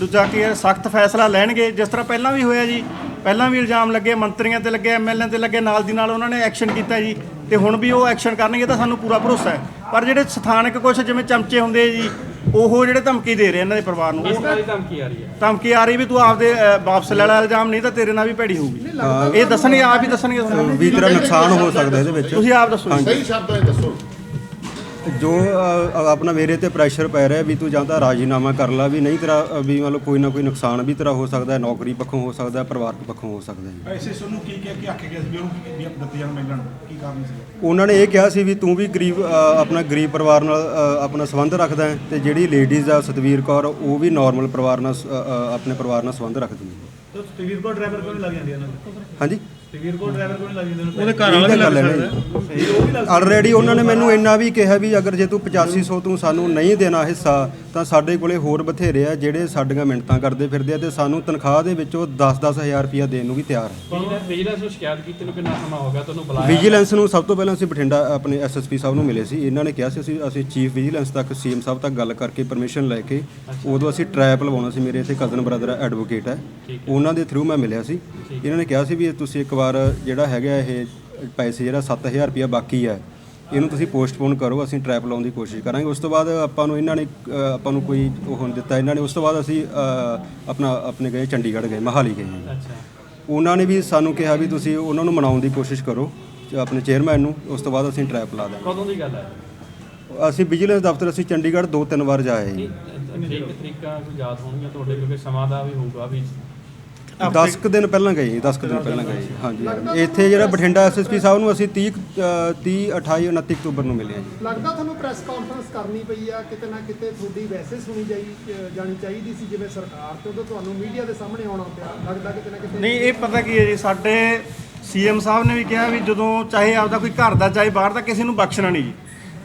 ਦੂਜਾ ਕੀ ਹੈ, ਸਖਤ ਫੈਸਲਾ ਲੈਣਗੇ। ਜਿਸ ਤਰ੍ਹਾਂ ਪਹਿਲਾਂ ਵੀ ਹੋਇਆ ਜੀ, ਪਹਿਲਾਂ ਵੀ ਇਲਜ਼ਾਮ ਲੱਗੇ, ਮੰਤਰੀਆਂ ਤੇ ਲੱਗੇ ਐਮਐਲਏ ਤੇ ਲੱਗੇ, ਨਾਲ ਦੀ ਨਾਲ ਉਹਨਾਂ ਨੇ ਐਕਸ਼ਨ ਕੀਤਾ ਜੀ। ਤੇ ਹੁਣ ਵੀ ਉਹ ਐਕਸ਼ਨ ਕਰਨਗੇ ਤਾਂ ਸਾਨੂੰ ਪੂਰਾ ਭਰੋਸਾ ਹੈ। ਪਰ ਜਿਹੜੇ ਸਥਾਨਕ ਕੁਝ ਜਿਵੇਂ ਚਮਚੇ ਹੁੰਦੇ ਜੀ ਉਹ ਜਿਹੜੇ ਧਮਕੀ ਦੇ ਰਹੇ ਇਹਨਾਂ ਦੇ ਪਰਿਵਾਰ ਨੂੰ ਇਸ ਤਰ੍ਹਾਂ ਦੀ ਧਮਕੀ ਆ ਰਹੀ ਹੈ। ਧਮਕੀ ਆ ਰਹੀ ਵੀ ਤੂੰ ਆਪਦੇ ਅ, ਵਾਪਸ ਲੈ ਲੈ ਇਲਜ਼ਾਮ ਨਹੀਂ ਤਾਂ ਤੇਰੇ ਨਾਲ ਵੀ ਭੈੜੀ ਹੋਊਗੀ। ਇਹ ਦੱਸਣਗੇ ਆਪ ਹੀ ਦੱਸਣਗੇ। ਤੁਹਾਨੂੰ ਵੀ ਤੇਰਾ ਨੁਕਸਾਨ ਹੋ ਸਕਦਾ ਇਹਦੇ ਵਿੱਚ। ਤੁਸੀਂ ਆਪ ਦੱਸੋ। ਜੀ। ਸਹੀ ਸ਼ਬਦਾਂ 'ਚ ਦੱਸੋ। ਜੋ ਅ, ਆਪਣਾ ਮੇਰੇ ਤੇ ਪ੍ਰੈਸ਼ਰ ਪੈ ਰਿਹਾ ਵੀ ਤੂੰ ਜਾਂ ਤਾਂ ਰਾਜੀਨਾਮਾ ਕਰ ਲਾ ਵੀ ਨਹੀਂ ਤੇਰਾ ਅ, ਵੀ ਮਤਲਬ ਕੋਈ ਨਾ ਕੋਈ ਨੁਕਸਾਨ ਵੀ ਤੇਰਾ ਹੋ ਸਕਦਾ ਹੈ ਨੌਕਰੀ ਪੱਖੋਂ ਹੋ ਸਕਦਾ ਹੈ ਪਰਿਵਾਰਕ ਪੱਖੋਂ ਹੋ ਸਕਦਾ ਹੈ ਐਸੇ ਸਾਨੂੰ ਕੀ ਕਹਿ ਕੇ ਆਖੇ ਗਿਆ ਸੀ ਵੀ ਉਹਨੂੰ ਵੀ ਦਿੱਤੇ ਜਾਣ ਮਿਲਣ? ਕੀ ਕਾਰਨ ਸੀ? ਉਹਨਾਂ ਨੇ ਇਹ ਕਿਹਾ ਸੀ ਵੀ ਤੂੰ ਵੀ ਗਰੀਬ ਅ, ਆਪਣਾ ਗਰੀਬ ਪਰਿਵਾਰ ਨਾਲ ਅ, ਆਪਣਾ ਸੰਬੰਧ ਰੱਖਦਾ ਹੈ ਤੇ ਜਿਹੜੀ ਲੇਡੀਜ਼ ਆ ਸਤਵੀਰ ਕੌਰ ਉਹ ਵੀ ਨਾਰਮਲ ਪਰਿਵਾਰ ਨਾਲ ਸ- ਅ, ਅ, ਆਪਣੇ ਪਰਿਵਾਰ ਨਾਲ ਸੰਬੰਧ ਰੱਖਦੀ ਹੈ। ਸਟੀਵਰ ਕੋ ਡਰਾਈਵਰ ਕਿਉਂ ਨਹੀਂ ਲੱਗ ਜਾਂਦੀ ਨੂੰ ਹਾਂਜੀ? ਸਟੀਵਰ ਕੋ ਡਰਾਈਵਰ ਕਿਉਂ ਨਹੀਂ ਲੱਗ ਜਾਂਦੇ। ਉਹਦੇ ਘਰ ਵਾਲਾ ਵੀ ਲੱਗ ਆਲਰੇਡੀ ਉਹਨਾਂ ਨੇ ਮੈਨੂੰ ਇੰਨਾ ਵੀ ਕਿਹਾ ਵੀ ਅਗਰ ਜੇ ਤੂੰ 8500 ਤੂੰ ਸਾਨੂੰ ਨਹੀਂ ਦੇਣਾ ਹਿੱਸਾ ਤਾਂ ਸਾਡੇ ਕੋਲੇ ਹੋਰ ਬਥੇਰੇ ਆ ਜਿਹੜੇ ਸਾਡੀਆਂ ਮਿੰਟਾਂ ਕਰਦੇ ਫਿਰਦੇ ਆ ਤੇ ਸਾਨੂੰ ਤਨਖਾਹ ਦੇ ਵਿੱਚੋਂ 10-10000 ਰੁਪਇਆ ਦੇਣ ਨੂੰ ਵੀ ਤਿਆਰ ਹੈ ਵਿਜੀਲੈਂਸ ਵਿਜੀਲੈਂਸ ਨੂੰ ਸ਼ਿਕਾਇਤ ਕੀਤੀ ਨੂੰ ਕਿੰਨਾ ਸਮਾਂ ਹੋ ਗਿਆ ਤੁਹਾਨੂੰ ਬੁਲਾਇਆ। ਵਿਜੀਲੈਂਸ ਨੂੰ ਸਭ ਤੋਂ ਪਹਿਲਾਂ ਅਸੀਂ ਬਠਿੰਡਾ ਆਪਣੇ ਐਸਐਸਪੀ ਸਾਹਿਬ ਨੂੰ ਮਿਲੇ ਸੀ। ਇਹਨਾਂ ਨੇ ਕਿਹਾ ਸੀ ਅਸੀਂ ਅਸੀਂ ਚੀਫ ਵਿਜੀਲੈਂਸ ਤੱਕ ਸੀਐਮ ਸਾਹਿਬ ਤੱਕ ਗੱਲ ਕਰਕੇ ਪਰਮਿਸ਼ਨ ਲੈ ਕੇ ਉਦੋਂ ਅਸੀਂ ਟਰੈਪ ਲਵਾਉਣਾ ਸੀ। ਮੇਰੇ ਇੱਥੇ ਕਜ਼ਨ ਬ੍ਰਦਰ ਐਡਵੋਕੇਟ ਹੈ। ਉਹਨਾਂ ਦੇ ਥਰੂ ਮੈਂ ਮਿਲਿਆ ਸੀ। ਇਹਨਾਂ ਨੇ ਕਿਹਾ ਸੀ ਵੀ ਇਹ ਤੁਸੀਂ ਇੱਕ ਵਾਰ ਜਿਹੜਾ ਹੈਗਾ ਇਹ ਪੈਸੇ ਜਿਹੜਾ 7000 ਰੁਪਇਆ ਬਾਕੀ ਹੈ ਇਹਨੂੰ ਤੁਸੀਂ ਪੋਸਟਪੋਨ ਕਰੋ ਅਸੀਂ ਟਰੈਪ ਲਾਉਣ ਦੀ ਕੋਸ਼ਿਸ਼ ਕਰਾਂਗੇ ਉਸ ਤੋਂ ਬਾਅਦ ਆਪਾਂ ਨੂੰ ਇਹਨਾਂ ਨੇ ਆਪਾਂ ਨੂੰ ਕੋਈ ਉਹ ਨਹੀਂ ਦਿੱਤਾ ਇਹਨਾਂ ਨੇ ਉਸ ਤੋਂ ਬਾਅਦ ਅਸੀਂ ਆਪਣਾ ਆਪਣੇ ਗਏ ਚੰਡੀਗੜ੍ਹ ਗਏ ਮਹਾਲੀ ਗਏ। ਅੱਛਾ ਉਹਨਾਂ ਨੇ ਵੀ ਸਾਨੂੰ ਕਿਹਾ ਵੀ ਤੁਸੀਂ ਉਹਨਾਂ ਨੂੰ ਮਨਾਉਣ ਦੀ ਕੋਸ਼ਿਸ਼ ਕਰੋ ਆਪਣੇ ਚੇਅਰਮੈਨ ਨੂੰ ਉਸ ਤੋਂ ਬਾਅਦ ਅਸੀਂ ਟਰੈਪ ਲਾ ਦਾਂਗੇ ਕਦੋਂ ਦੀ ਗੱਲ ਹੈ ਅਸੀਂ ਵਿਜੀਲੈਂਸ ਦਫ਼ਤਰ ਅਸੀਂ ਚੰਡੀਗੜ੍ਹ ਦੋ ਤਿੰਨ ਵਾਰ ਜਾਏ ਤਰੀਕ ਤਰੀਕਾ ਕੋਈ ਯਾਦ ਹੋਣਗੀਆਂ ਤੁਹਾਡੇ ਕਿਉਂਕਿ ਸਮਾਂ ਦਾ ਵੀ ਹੋਊਗਾ ਵੀ 10 ਕੁ ਦਿਨ ਪਹਿਲਾਂ ਗਏ ਜੀ 10 ਕੁ ਦਿਨ ਪਹਿਲਾਂ ਗਏ ਜੀ। ਹਾਂਜੀ। ਇੱਥੇ ਜਿਹੜਾ ਬਠਿੰਡਾ ਐਸਐਸਪੀ ਸਾਹਿਬ ਨੂੰ ਅਸੀਂ 30 ਅ, 30 28 29 ਅਕਤੂਬਰ ਨੂੰ ਮਿਲੇ ਹਾਂ ਜੀ ਲੱਗਦਾ ਤੁਹਾਨੂੰ ਪ੍ਰੈਸ ਕਾਨਫਰੰਸ ਕਰਨੀ ਪਈ ਆ ਕਿਤੇ ਨਾ ਕਿਤੇ ਤੁਹਾਡੀ ਵੈਸੇ ਸੁਣੀ ਜਾਈ ਜਾਣੀ ਚਾਹੀਦੀ ਸੀ ਜਿਵੇਂ ਸਰਕਾਰ ਤੇ ਉਦੋਂ ਤੁਹਾਨੂੰ ਮੀਡੀਆ ਦੇ ਸਾਹਮਣੇ ਆਉਣਾ ਪਿਆ ਲੱਗਦਾ ਕਿਤੇ ਨਾ ਕਿਤੇ ਨਹੀਂ ਇਹ ਪਤਾ ਕੀ ਹੈ ਜੀ ਸਾਡੇ ਸੀਐਮ ਸਾਹਿਬ ਨੇ ਵੀ ਕਿਹਾ ਵੀ ਜਦੋਂ ਚਾਹੇ ਆਪਦਾ ਕੋਈ ਘਰ ਦਾ ਚਾਹੇ ਬਾਹਰ ਦਾ ਕਿਸੇ ਨੂੰ ਬਖਸ਼ਣਾ ਨਹੀਂ ਜੀ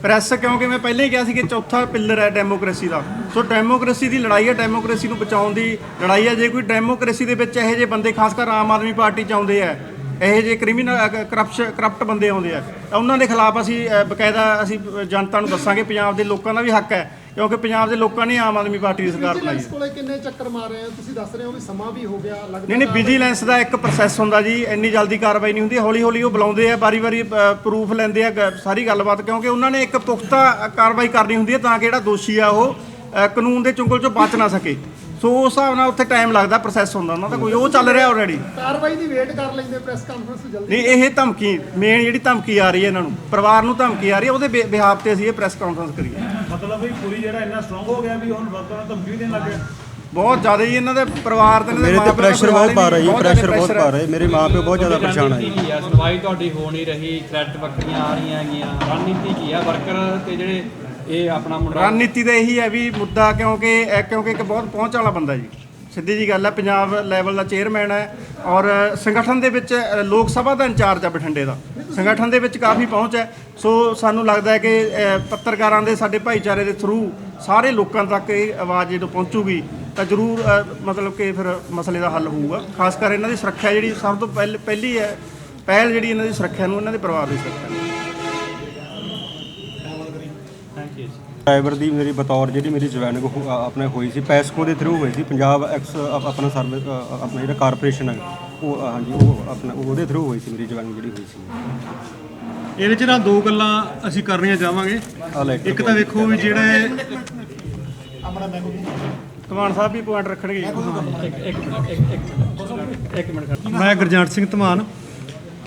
ਪ੍ਰੈਸ ਕਿਉਂਕਿ ਮੈਂ ਪਹਿਲਾਂ ਹੀ ਕਿਹਾ ਸੀ ਕਿ ਚੌਥਾ ਪਿੱਲਰ ਹੈ ਡੈਮੋਕ੍ਰੇਸੀ ਦਾ। ਸੋ ਡੈਮੋਕ੍ਰੇਸੀ ਦੀ ਲੜਾਈ ਹੈ ਡੈਮੋਕ੍ਰੇਸੀ ਨੂੰ ਬਚਾਉਣ ਦੀ ਲੜਾਈ ਹੈ। ਜੇ ਕੋਈ ਡੈਮੋਕ੍ਰੇਸੀ ਦੇ ਵਿੱਚ ਇਹੋ ਜਿਹੇ ਬੰਦੇ, ਖਾਸ ਕਰ ਆਮ ਆਦਮੀ ਪਾਰਟੀ ਚ ਆਉਂਦੇ ਆ, ਇਹੋ ਜਿਹੇ ਕ੍ਰਿਮੀਨਲ ਕਰਪਸ਼ਨ ਕਰਪਟ ਬੰਦੇ ਆਉਂਦੇ ਆ, ਤਾਂ ਉਹਨਾਂ ਦੇ ਖਿਲਾਫ ਅਸੀਂ ਬਕਾਇਦਾ ਅਸੀਂ ਜਨਤਾ ਨੂੰ ਦੱਸਾਂਗੇ, ਪੰਜਾਬ ਦੇ ਲੋਕਾਂ ਦਾ ਵੀ ਹੱਕ ਹੈ। ਕਿਉਂਕਿ ਪੰਜਾਬ ਦੇ ਲੋਕਾਂ ਨੇ ਆਮ ਆਦਮੀ ਪਾਰਟੀ ਦੀ ਸਰਕਾਰ ਬਣਾਈ ਹੈ। ਵਿਜੀਲੈਂਸ ਕੋਲੇ ਕਿੰਨੇ ਚੱਕਰ ਮਾਰੇ ਆ? ਤੁਸੀਂ ਦੱਸ ਰਹੇ ਹੋ ਵੀ ਸਮਾਂ ਵੀ ਹੋ ਗਿਆ ਲੱਗਦਾ ਨਹੀਂ ਨਹੀਂ ਵਿਜੀਲੈਂਸ ਦਾ ਇੱਕ ਪ੍ਰੋਸੈਸ ਹੁੰਦਾ ਜੀ ਇੰਨੀ ਜਲਦੀ ਕਾਰਵਾਈ ਨਹੀਂ ਹੁੰਦੀ ਹੌਲੀ ਹੌਲੀ ਉਹ ਬੁਲਾਉਂਦੇ ਆ ਵਾਰੀ-ਵਾਰੀ ਪ੍ਰੂਫ ਲੈਂਦੇ ਆ ਗ- ਸਾਰੀ ਗੱਲਬਾਤ ਕਿਉਂਕਿ ਉਹਨਾਂ ਨੇ ਇੱਕ ਪੁਖਤਾ ਅ, ਕਾਰਵਾਈ ਕਰਨੀ ਹੁੰਦੀ ਹੈ ਤਾਂ ਕਿ ਜਿਹੜਾ ਦੋਸ਼ੀ ਆ ਉਹ ਅ, ਕਾਨੂੰਨ ਦੇ ਚੁੰਗਲ ਚੋਂ ਬਚ ਨਾ ਸਕੇ। ਸੋ ਉਸ ਹਿਸਾਬ ਨਾਲ ਉੱਥੇ ਟਾਈਮ ਲੱਗਦਾ ਪ੍ਰੋਸੈਸ ਹੁੰਦਾ ਉਹਨਾਂ ਦਾ ਕੋਈ ਉਹ ਚੱਲ ਰਿਹਾ ਆਲਰੇਡੀ ਕਾਰਵਾਈ ਦੀ ਵੇਟ ਕਰ ਲੈਂਦੇ ਪ੍ਰੈਸ ਕਾਨਫਰੰਸ ਜਲਦੀ ਨਹੀਂ ਇਹ ਧਮਕੀ ਮੇਨ ਜਿਹੜੀ ਧਮਕੀ ਆ ਰਹੀ ਹੈ ਇਹਨਾਂ ਨੂੰ ਪਰਿਵਾਰ ਨੂੰ ਧਮਕੀ ਆ ਰਹੀ ਹੈ ਉਹਦੇ ਬਿਹਾਫ ਤੇ ਅਸੀਂ ਇਹ ਪ੍ਰੈਸ ਕਾਨਫਰੰਸ ਕਰੀਏ। ਮਤਲਬ ਵੀ ਪੂਰੀ ਜਿਹੜਾ ਇੰਨਾ ਸਟਰੋਂਗ ਹੋ ਗਿਆ ਵੀ ਹੁਣ ਨੂੰ ਧਮਕੀ ਵੀ ਦੇਣ ਲੱਗ ਗਿਆ ਬਹੁਤ ਜ਼ਿਆਦਾ ਜੀ ਇਹਨਾਂ ਦੇ ਪਰਿਵਾਰ ਤੇ ਇਹਨਾਂ ਦੇ ਮੇਰੇ ਤੇ ਮਾਂ-ਪਿਓ ਪ੍ਰੈਸ਼ਰ ਬਹੁਤ ਪਾ ਹੀ ਰਹੀ ਹੈ ਪ੍ਰੈਸ਼ਰ ਬਹੁਤ ਪਾ ਰਹੇ। ਮੇਰੇ ਮਾਪੇ ਬਹੁਤ ਜ਼ਿਆਦਾ ਪਰੇਸ਼ਾਨ ਹੈ ਹੈ ਸੁਣਵਾਈ ਤੁਹਾਡੀ ਹੋ ਨਹੀਂ ਰਹੀ ਥ੍ਰੈਟ ਵੱਖਰੀਆਂ ਆ ਰਹੀਆਂ ਹੈਗੀਆਂ ਰਣਨੀਤੀ ਕੀ ਹੈ ਵਰਕਰ ਤੇ ਜਿਹੜੇ ਇਹ ਆਪਣਾ ਮੁੰਡਾ ਰਣਨੀਤੀ ਦਾ ਇਹੀ ਹੈ ਵੀ ਮੁੱਦਾ ਕਿਉਂਕਿ ਇਹ ਕਿਉਂਕਿ ਇੱਕ ਬਹੁਤ ਪਹੁੰਚ ਵਾਲਾ ਬੰਦਾ ਜੀ। ਸਿੱਧੀ ਜੀ ਗੱਲ ਹੈ ਪੰਜਾਬ ਲੈਵਲ ਦਾ ਚੇਅਰਮੈਨ ਹੈ ਔਰ ਸੰਗਠਨ ਦੇ ਵਿੱਚ ਲੋਕ ਸਭਾ ਦਾ ਇੰਚਾਰਜ ਹੈ ਬਠਿੰਡੇ ਦਾ। ਸੰਗਠਨ ਦੇ ਵਿੱਚ ਕਾਫੀ ਪਹੁੰਚ ਹੈ। ਸੋ ਸਾਨੂੰ ਲੱਗਦਾ ਹੈ ਕਿ ਪੱਤਰਕਾਰਾਂ ਦੇ, ਸਾਡੇ ਭਾਈਚਾਰੇ ਦੇ ਥਰੂ ਸਾਰੇ ਲੋਕਾਂ ਤੱਕ ਇਹ ਆਵਾਜ਼ ਜਦੋਂ ਪਹੁੰਚੂਗੀ, ਤਾਂ ਜ਼ਰੂਰ ਮਤਲਬ ਕਿ ਫਿਰ ਮਸਲੇ ਦਾ ਹੱਲ ਹੋਊਗਾ। ਖਾਸ ਕਰ ਇਹਨਾਂ ਦੀ ਸੁਰੱਖਿਆ ਜਿਹੜੀ ਸਭ ਤੋਂ ਪਹਿਲ, ਪਹਿਲੀ ਹੈ, ਪਹਿਲ ਜਿਹੜੀ ਇਹਨਾਂ ਦੀ ਸੁਰੱਖਿਆ ਨੂੰ ਇਹਨਾਂ ਦੇ ਪਰਿਵਾਰ ਦੀ ਸੁਰੱਖਿਆ ਨੂੰ। ਡਰਾਈਵਰ ਦੀ ਮੇਰੀ ਬਤੌਰ ਜਿਹੜੀ ਮੇਰੀ ਜੁਆਇਨਿੰਗ ਆਪਣੇ ਹੋਈ ਸੀ, ਪੈਸਕੋ ਦੇ ਥਰੂ ਹੋਈ ਸੀ, ਪੰਜਾਬ ਐਕਸ ਆਪਣਾ ਸਰਵਿਸ ਆਪਣਾ ਜਿਹੜਾ ਕਾਰਪੋਰੇਸ਼ਨ ਹੈ, ਉਹ ਹਾਂਜੀ, ਉਹ ਆਪਣਾ, ਉਹਦੇ ਥਰੂ ਹੋਈ ਸੀ ਮੇਰੀ ਜੁਆਇਨਿੰਗ ਜਿਹੜੀ ਹੋਈ ਸੀ। ਇਹਦੇ ਚ ਨਾ ਦੋ ਗੱਲਾਂ ਅਸੀਂ ਕਰਨੀਆਂ ਚਾਹਾਂਗੇ। ਇੱਕ ਤਾਂ ਵੇਖੋ ਵੀ ਜਿਹੜੇ ਧਮਾਨ ਸਾਹਿਬ ਵੀ ਪੁਆਇੰਟ ਰੱਖਣਗੇ ਇੱਕ ਇੱਕ ਇੱਕ ਇੱਕ ਇੱਕ ਮਿੰਟ ਖੜ੍ਹ। ਮੈਂ ਗੁਰਜੰਟ ਸਿੰਘ ਧਮਾਨ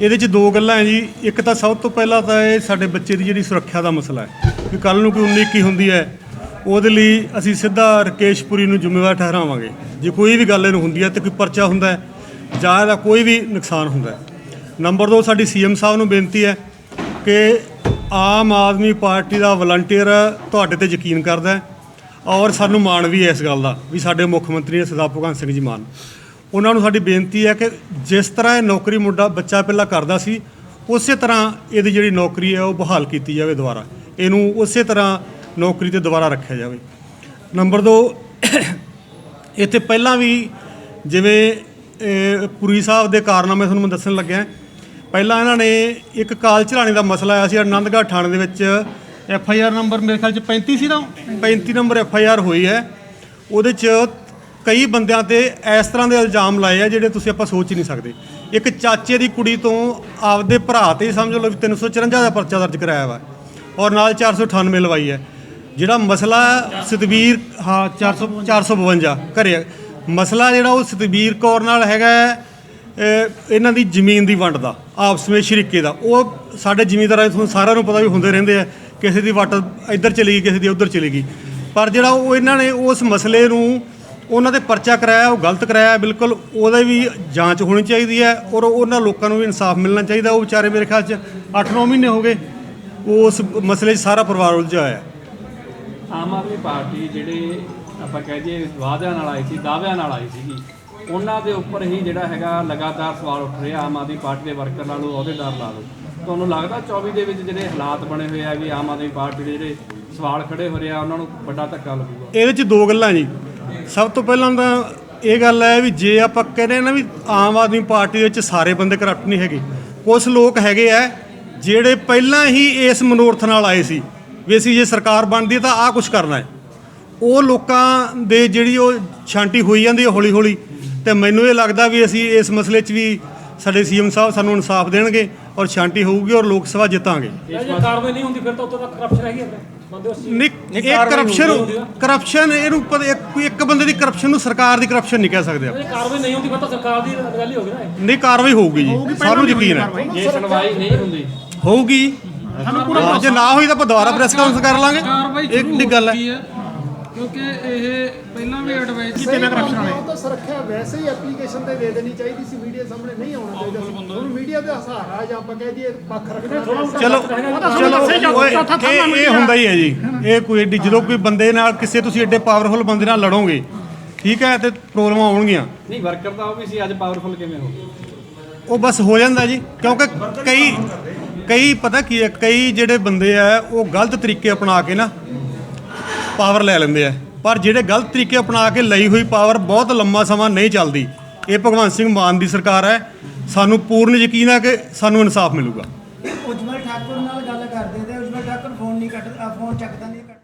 ਇਹਦੇ ਚ ਦੋ ਗੱਲਾਂ ਹੈ ਜੀ। ਇੱਕ ਤਾਂ ਸਭ ਤੋਂ ਪਹਿਲਾਂ ਤਾਂ ਇਹ ਸਾਡੇ ਬੱਚੇ ਦੀ ਜਿਹੜੀ ਸੁਰੱਖਿਆ ਦਾ ਮਸਲਾ ਹੈ। ਕਿ ਕੱਲ ਨੂੰ ਕੋਈ 19 ਕੀ ਹੁੰਦੀ ਹੈ ਉਹਦੇ ਲਈ ਅਸੀਂ ਸਿੱਧਾ ਰਕੇਸ਼ਪੁਰੀ ਨੂੰ ਜ਼ਿੰਮੇਵਾਰ ਠਹਿਰਾਵਾਂਗੇ। ਜੇ ਕੋਈ ਵੀ ਗੱਲ ਇਹਨੂੰ ਹੁੰਦੀ ਹੈ ਤੇ ਕੋਈ ਪਰਚਾ ਹੁੰਦਾ ਹੈ ਜਾਂ ਇਹਦਾ ਕੋਈ ਵੀ ਨੁਕਸਾਨ ਹੁੰਦਾ ਹੈ। ਨੰਬਰ 2 ਸਾਡੀ ਸੀਐਮ ਸਾਹਿਬ ਨੂੰ ਬੇਨਤੀ ਹੈ ਕਿ ਆਮ ਆਦਮੀ ਪਾਰਟੀ ਦਾ ਵਲੰਟੀਅਰ ਤੁਹਾਡੇ ਤੇ ਯਕੀਨ ਕਰਦਾ ਔਰ ਸਾਨੂੰ ਮਾਣ ਵੀ ਹੈ ਇਸ ਗੱਲ ਦਾ, ਵੀ ਸਾਡੇ ਮੁੱਖ ਮੰਤਰੀ ਨੇ ਸਰਦਾਰ ਭਗਵੰਤ ਸਿੰਘ ਜੀ ਮਾਨ ਉਹਨਾਂ ਨੂੰ ਸਾਡੀ ਬੇਨਤੀ ਹੈ ਕਿ ਜਿਸ ਤਰ੍ਹਾਂ ਇਹ ਨੌਕਰੀ ਮੁੰਡਾ ਬੱਚਾ ਪਹਿਲਾਂ ਕਰਦਾ ਸੀ, ਉਸੇ ਤਰ੍ਹਾਂ ਇਹਦੀ ਜਿਹੜੀ ਨੌਕਰੀ ਹੈ ਉਹ ਬਹਾਲ ਕੀਤੀ ਜਾਵੇ ਦੁਬਾਰਾ। ਇਹਨੂੰ ਉਸੇ ਤਰ੍ਹਾਂ ਨੌਕਰੀ ਤੇ ਦੁਬਾਰਾ ਰੱਖਿਆ ਜਾਵੇ। ਨੰਬਰ 2 ਇੱਥੇ ਪਹਿਲਾਂ ਵੀ ਜਿਵੇਂ ਪੁਰੀ ਸਾਹਿਬ ਦੇ ਕਾਰਨਾਮੇ ਤੁਹਾਨੂੰ ਮੈਂ ਦੱਸਣ ਲੱਗਿਆ। ਪਹਿਲਾਂ ਇਹਨਾਂ ਨੇ ਇੱਕ ਕਾਲ ਚਲਾਣੇ ਦਾ ਮਸਲਾ ਆਇਆ ਸੀ ਆਨੰਦਗੜ੍ਹ ਥਾਣੇ ਦੇ ਵਿੱਚ। ਐਫ ਆਈ ਆਰ ਨੰਬਰ ਮੇਰੇ ਖਿਆਲ ਚ 35 ਸੀ ਨਾ? 35 ਨੰਬਰ ਐਫ ਆਈ ਆਰ ਹੋਈ ਹੈ। ਉਹਦੇ ਚ ਕਈ ਬੰਦਿਆਂ ਤੇ ਇਸ ਤਰ੍ਹਾਂ ਦੇ ਇਲਜ਼ਾਮ ਲਾਏ ਆ ਜਿਹੜੇ ਤੁਸੀਂ ਆਪਾਂ ਸੋਚ ਹੀ ਨਹੀਂ ਸਕਦੇ। ਇੱਕ ਚਾਚੇ ਦੀ ਕੁੜੀ ਤੋਂ ਆਪਦੇ ਭਰਾ ਤੇ ਸਮਝ ਲਓ ਵੀ 354 ਦਾ ਪਰਚਾ ਦਰਜ ਕਰਾਇਆ ਵਾ ਔਰ ਨਾਲ 498 ਲਵਾਈ ਹੈ। ਜਿਹੜਾ ਮਸਲਾ ਸਤਵੀਰ, ਹਾਂ 400 452 ਘਰੇ ਆ। ਮਸਲਾ ਜਿਹੜਾ ਉਹ ਸਤਵੀਰ ਕੌਰ ਨਾਲ ਹੈਗਾ ਇਹਨਾਂ ਦੀ ਜ਼ਮੀਨ ਦੀ ਵੰਡ ਦਾ ਆਪਸ ਵਿੱਚ ਸ਼ਰੀਕੇ ਦਾ। ਉਹ ਸਾਡੇ ਜ਼ਿਮੀਂਦਾਰਾਂ ਤੁਹਾਨੂੰ ਸਾਰਿਆਂ ਨੂੰ ਪਤਾ ਵੀ ਹੁੰਦੇ ਰਹਿੰਦੇ ਆ, ਕਿਸੇ ਦੀ ਵੱਟ ਇੱਧਰ ਚਲੀ ਗਈ, ਕਿਸੇ ਦੀ ਉੱਧਰ ਚਲੀ ਗਈ। ਪਰ ਜਿਹੜਾ ਉਹ ਇਹਨਾਂ ਨੇ ਉਸ ਮਸਲੇ ਨੂੰ ਉਹਨਾਂ ਤੇ ਪਰਚਾ ਕਰਾਇਆ, ਉਹ ਗਲਤ ਕਰਾਇਆ, ਬਿਲਕੁਲ ਉਹਦਾ ਵੀ ਜਾਂਚ ਹੋਣੀ ਚਾਹੀਦੀ ਹੈ ਔਰ ਉਹਨਾਂ ਲੋਕਾਂ ਨੂੰ ਵੀ ਇਨਸਾਫ ਮਿਲਣਾ ਚਾਹੀਦਾ। ਉਹ ਵਿਚਾਰੇ ਮੇਰੇ ਖਿਆਲ 'ਚ 8-9 ਮਹੀਨੇ ਹੋ ਗਏ, ਉਸ ਮਸਲੇ 'ਚ ਸਾਰਾ ਪਰਿਵਾਰ ਉਲਝਿਆ ਹੋਇਆ। ਆਮ ਆਦਮੀ ਪਾਰਟੀ ਜਿਹੜੇ ਆਪਾਂ ਕਹਿ ਦਈਏ ਵਾਅਦਿਆਂ ਨਾਲ ਆਈ ਸੀ, ਦਾਅਵਿਆਂ ਨਾਲ ਆਈ ਸੀਗੀ ਉਹਨਾਂ ਦੇ ਉੱਪਰ ਹੀ ਜਿਹੜਾ ਹੈਗਾ ਲਗਾਤਾਰ ਸਵਾਲ ਉੱਠ ਰਿਹਾ ਆਮ ਆਦਮੀ ਪਾਰਟੀ ਦੇ ਵਰਕਰ ਲਾ ਲਓ, ਅਹੁਦੇਦਾਰ ਲਾ ਲਓ। ਤੁਹਾਨੂੰ ਲੱਗਦਾ 24 ਦੇ ਵਿੱਚ ਜਿਹੜੇ ਹਾਲਾਤ ਬਣੇ ਹੋਏ ਆ ਵੀ ਆਮ ਆਦਮੀ ਪਾਰਟੀ ਦੇ ਜਿਹੜੇ ਸਵਾਲ ਖੜੇ ਹੋ ਰਹੇ ਆ, ਉਹਨਾਂ ਨੂੰ ਵੱਡਾ ਧੱਕਾ ਲੱਗੂਗਾ? ਇਹਦੇ 'ਚ ਦੋ ਗੱਲਾਂ ਜੀ। ਸਭ ਤੋਂ ਪਹਿਲਾਂ ਤਾਂ ਇਹ ਗੱਲ ਹੈ ਵੀ ਜੇ ਆਪਾਂ ਕਹਿੰਦੇ ਨਾ ਵੀ ਆਮ ਆਦਮੀ ਪਾਰਟੀ ਦੇ ਵਿੱਚ ਸਾਰੇ ਬੰਦੇ ਕਰਪਟ ਨਹੀਂ ਹੈਗੇ ਕੁਝ ਲੋਕ ਹੈਗੇ ਆ ਜਿਹੜੇ ਪਹਿਲਾਂ ਹੀ ਇਸ ਮਨੋਰਥ ਨਾਲ ਆਏ ਸੀ ਵੀ ਅਸੀਂ ਜੇ ਸਰਕਾਰ ਬਣਦੀ ਹੈ ਤਾਂ ਆਹ ਕੁਝ ਕਰਨਾ ਹੈ। ਉਹ ਲੋਕਾਂ ਦੇ ਜਿਹੜੀ ਉਹ ਛਾਂਟੀ ਹੋਈ ਜਾਂਦੀ ਹੈ ਹੌਲੀ ਹੌਲੀ ਤੇ ਮੈਨੂੰ ਇਹ ਲੱਗਦਾ ਵੀ ਅਸੀਂ ਇਸ ਮਸਲੇ 'ਚ ਵੀ ਸਾਡੇ ਸੀਐਮ ਸਾਹਿਬ ਸਾਨੂੰ ਇਨਸਾਫ ਦੇਣਗੇ ਔਰ ਛਾਂਟੀ ਹੋਊਗੀ ਔਰ ਲੋਕ ਸਭਾ ਜਿੱਤਾਂਗੇ। ਜੇ ਕਾਰਵਾਈ ਨਹੀਂ ਹੁੰਦੀ ਫਿਰ ਤਾਂ ਉੱਤੋਂ ਤੱਕ ਕਰਪਸ਼ਨ ਹੈਗੀ ਹੈ ਮੰਨਦੇ ਹੋ ਨਹੀਂ ਇਹ ਕਰਪਸ਼ਨ ਕਰਪਸ਼ਨ ਇਹਨੂੰ ਪਤਾ ਇੱਕ ਇੱਕ ਬੰਦੇ ਦੀ ਕਰਪਸ਼ਨ ਨੂੰ ਸਰਕਾਰ ਦੀ ਕਰਪਸ਼ਨ ਨਹੀਂ ਕਹਿ ਸਕਦੇ ਆਪਾਂ। ਕਾਰਵਾਈ ਨਹੀਂ ਹੁੰਦੀ ਫਿਰ ਤਾਂ ਸਰਕਾਰ ਦੀ ਅਣਗਹਿਲੀ ਹੋ ਗਈ ਨਾ ਇਹ। ਨਹੀਂ ਕਾਰਵਾਈ ਹੋਊਗੀ ਜੀ। ਸਾਨੂੰ ਯਕੀਨ ਹੈ। ਜੇ ਸੁਣਵਾਈ ਨਹੀਂ ਹੁੰਦੀ। ਹੋਊਗੀ। ਹਾਂ, ਜੇ ਨਾ ਹੋਈ ਤਾਂ ਆਪਾਂ ਦੁਬਾਰਾ ਪ੍ਰੈਸ ਕਾਨਫਰੰਸ ਕਰ ਲਾਂਗੇ। ਇੱਕ ਦੀ ਗੱਲ ਹੈ। ਕਿਉਂਕਿ ਇਹ ਪਹਿਲਾਂ ਵੀ ਐਡਵਾਈਸ ਸਹੀ ਕਰਪਸ਼ਨ ਵਾਲੇ। ਤਾਂ ਸੁਰੱਖਿਆ ਵੈਸੇ ਹੀ ਐਪਲੀਕੇਸ਼ਨ ਤੇ ਦੇ ਦੇਣੀ ਚਾਹੀਦੀ ਸੀ ਮੀਡੀਆ ਸਾਹਮਣੇ ਨਹੀਂ ਆਉਣਾ ਚਾਹੀਦਾ ਸੀ। ਹੁਣ ਮੀਡੀਆ ਦਾ ਸਹਾਰਾ ਜਾਂ ਆਪਾਂ ਕਹਿ ਦਈਏ ਪੱਖ ਰੱਖਣਾ ਚਲੋ ਚਲੋ ਓਏ, ਇਹ ਇਹ ਹੁੰਦਾ ਹੀ ਹੈ ਜੀ। ਇਹ ਕੋਈ ਏਡੀ ਜਦੋਂ ਕੋਈ ਬੰਦੇ ਨਾਲ ਕਿਸੇ ਤੁਸੀਂ ਏਡੇ ਪਾਵਰਫੁਲ ਬੰਦੇ ਨਾਲ ਲੜੋਗੇ ਠੀਕ ਹੈ ਤੇ ਪ੍ਰੋਬਲਮਾਂ ਆਉਣਗੀਆਂ। ਨਹੀਂ ਵਰਕਰ ਤਾਂ ਉਹ ਵੀ ਸੀ ਅੱਜ ਪਾਵਰਫੁਲ ਕਿਵੇਂ ਹੋ ਗਏ ਉਹ ਬਸ ਹੋ ਜਾਂਦਾ ਜੀ ਕਿਉਂਕਿ ਕਈ ਕਈ ਪਤਾ ਕੀ ਹੈ ਕਈ ਜਿਹੜੇ ਬੰਦੇ ਆ ਉਹ ਗਲਤ ਤਰੀਕੇ ਅਪਣਾ ਕੇ ਨਾ ਪਾਵਰ ਲੈ ਲੈਂਦੇ ਆ। ਪਰ ਜਿਹੜੇ ਗਲਤ ਤਰੀਕੇ ਅਪਣਾ ਕੇ ਲਈ ਹੋਈ ਪਾਵਰ ਬਹੁਤ ਲੰਮਾ ਸਮਾਂ ਨਹੀਂ ਚੱਲਦੀ। ਇਹ ਭਗਵੰਤ ਸਿੰਘ ਮਾਨ ਦੀ ਸਰਕਾਰ ਹੈ। ਸਾਨੂੰ ਪੂਰਨ ਯਕੀਨ ਹੈ ਕਿ ਸਾਨੂੰ ਇਨਸਾਫ ਮਿਲੂਗਾ।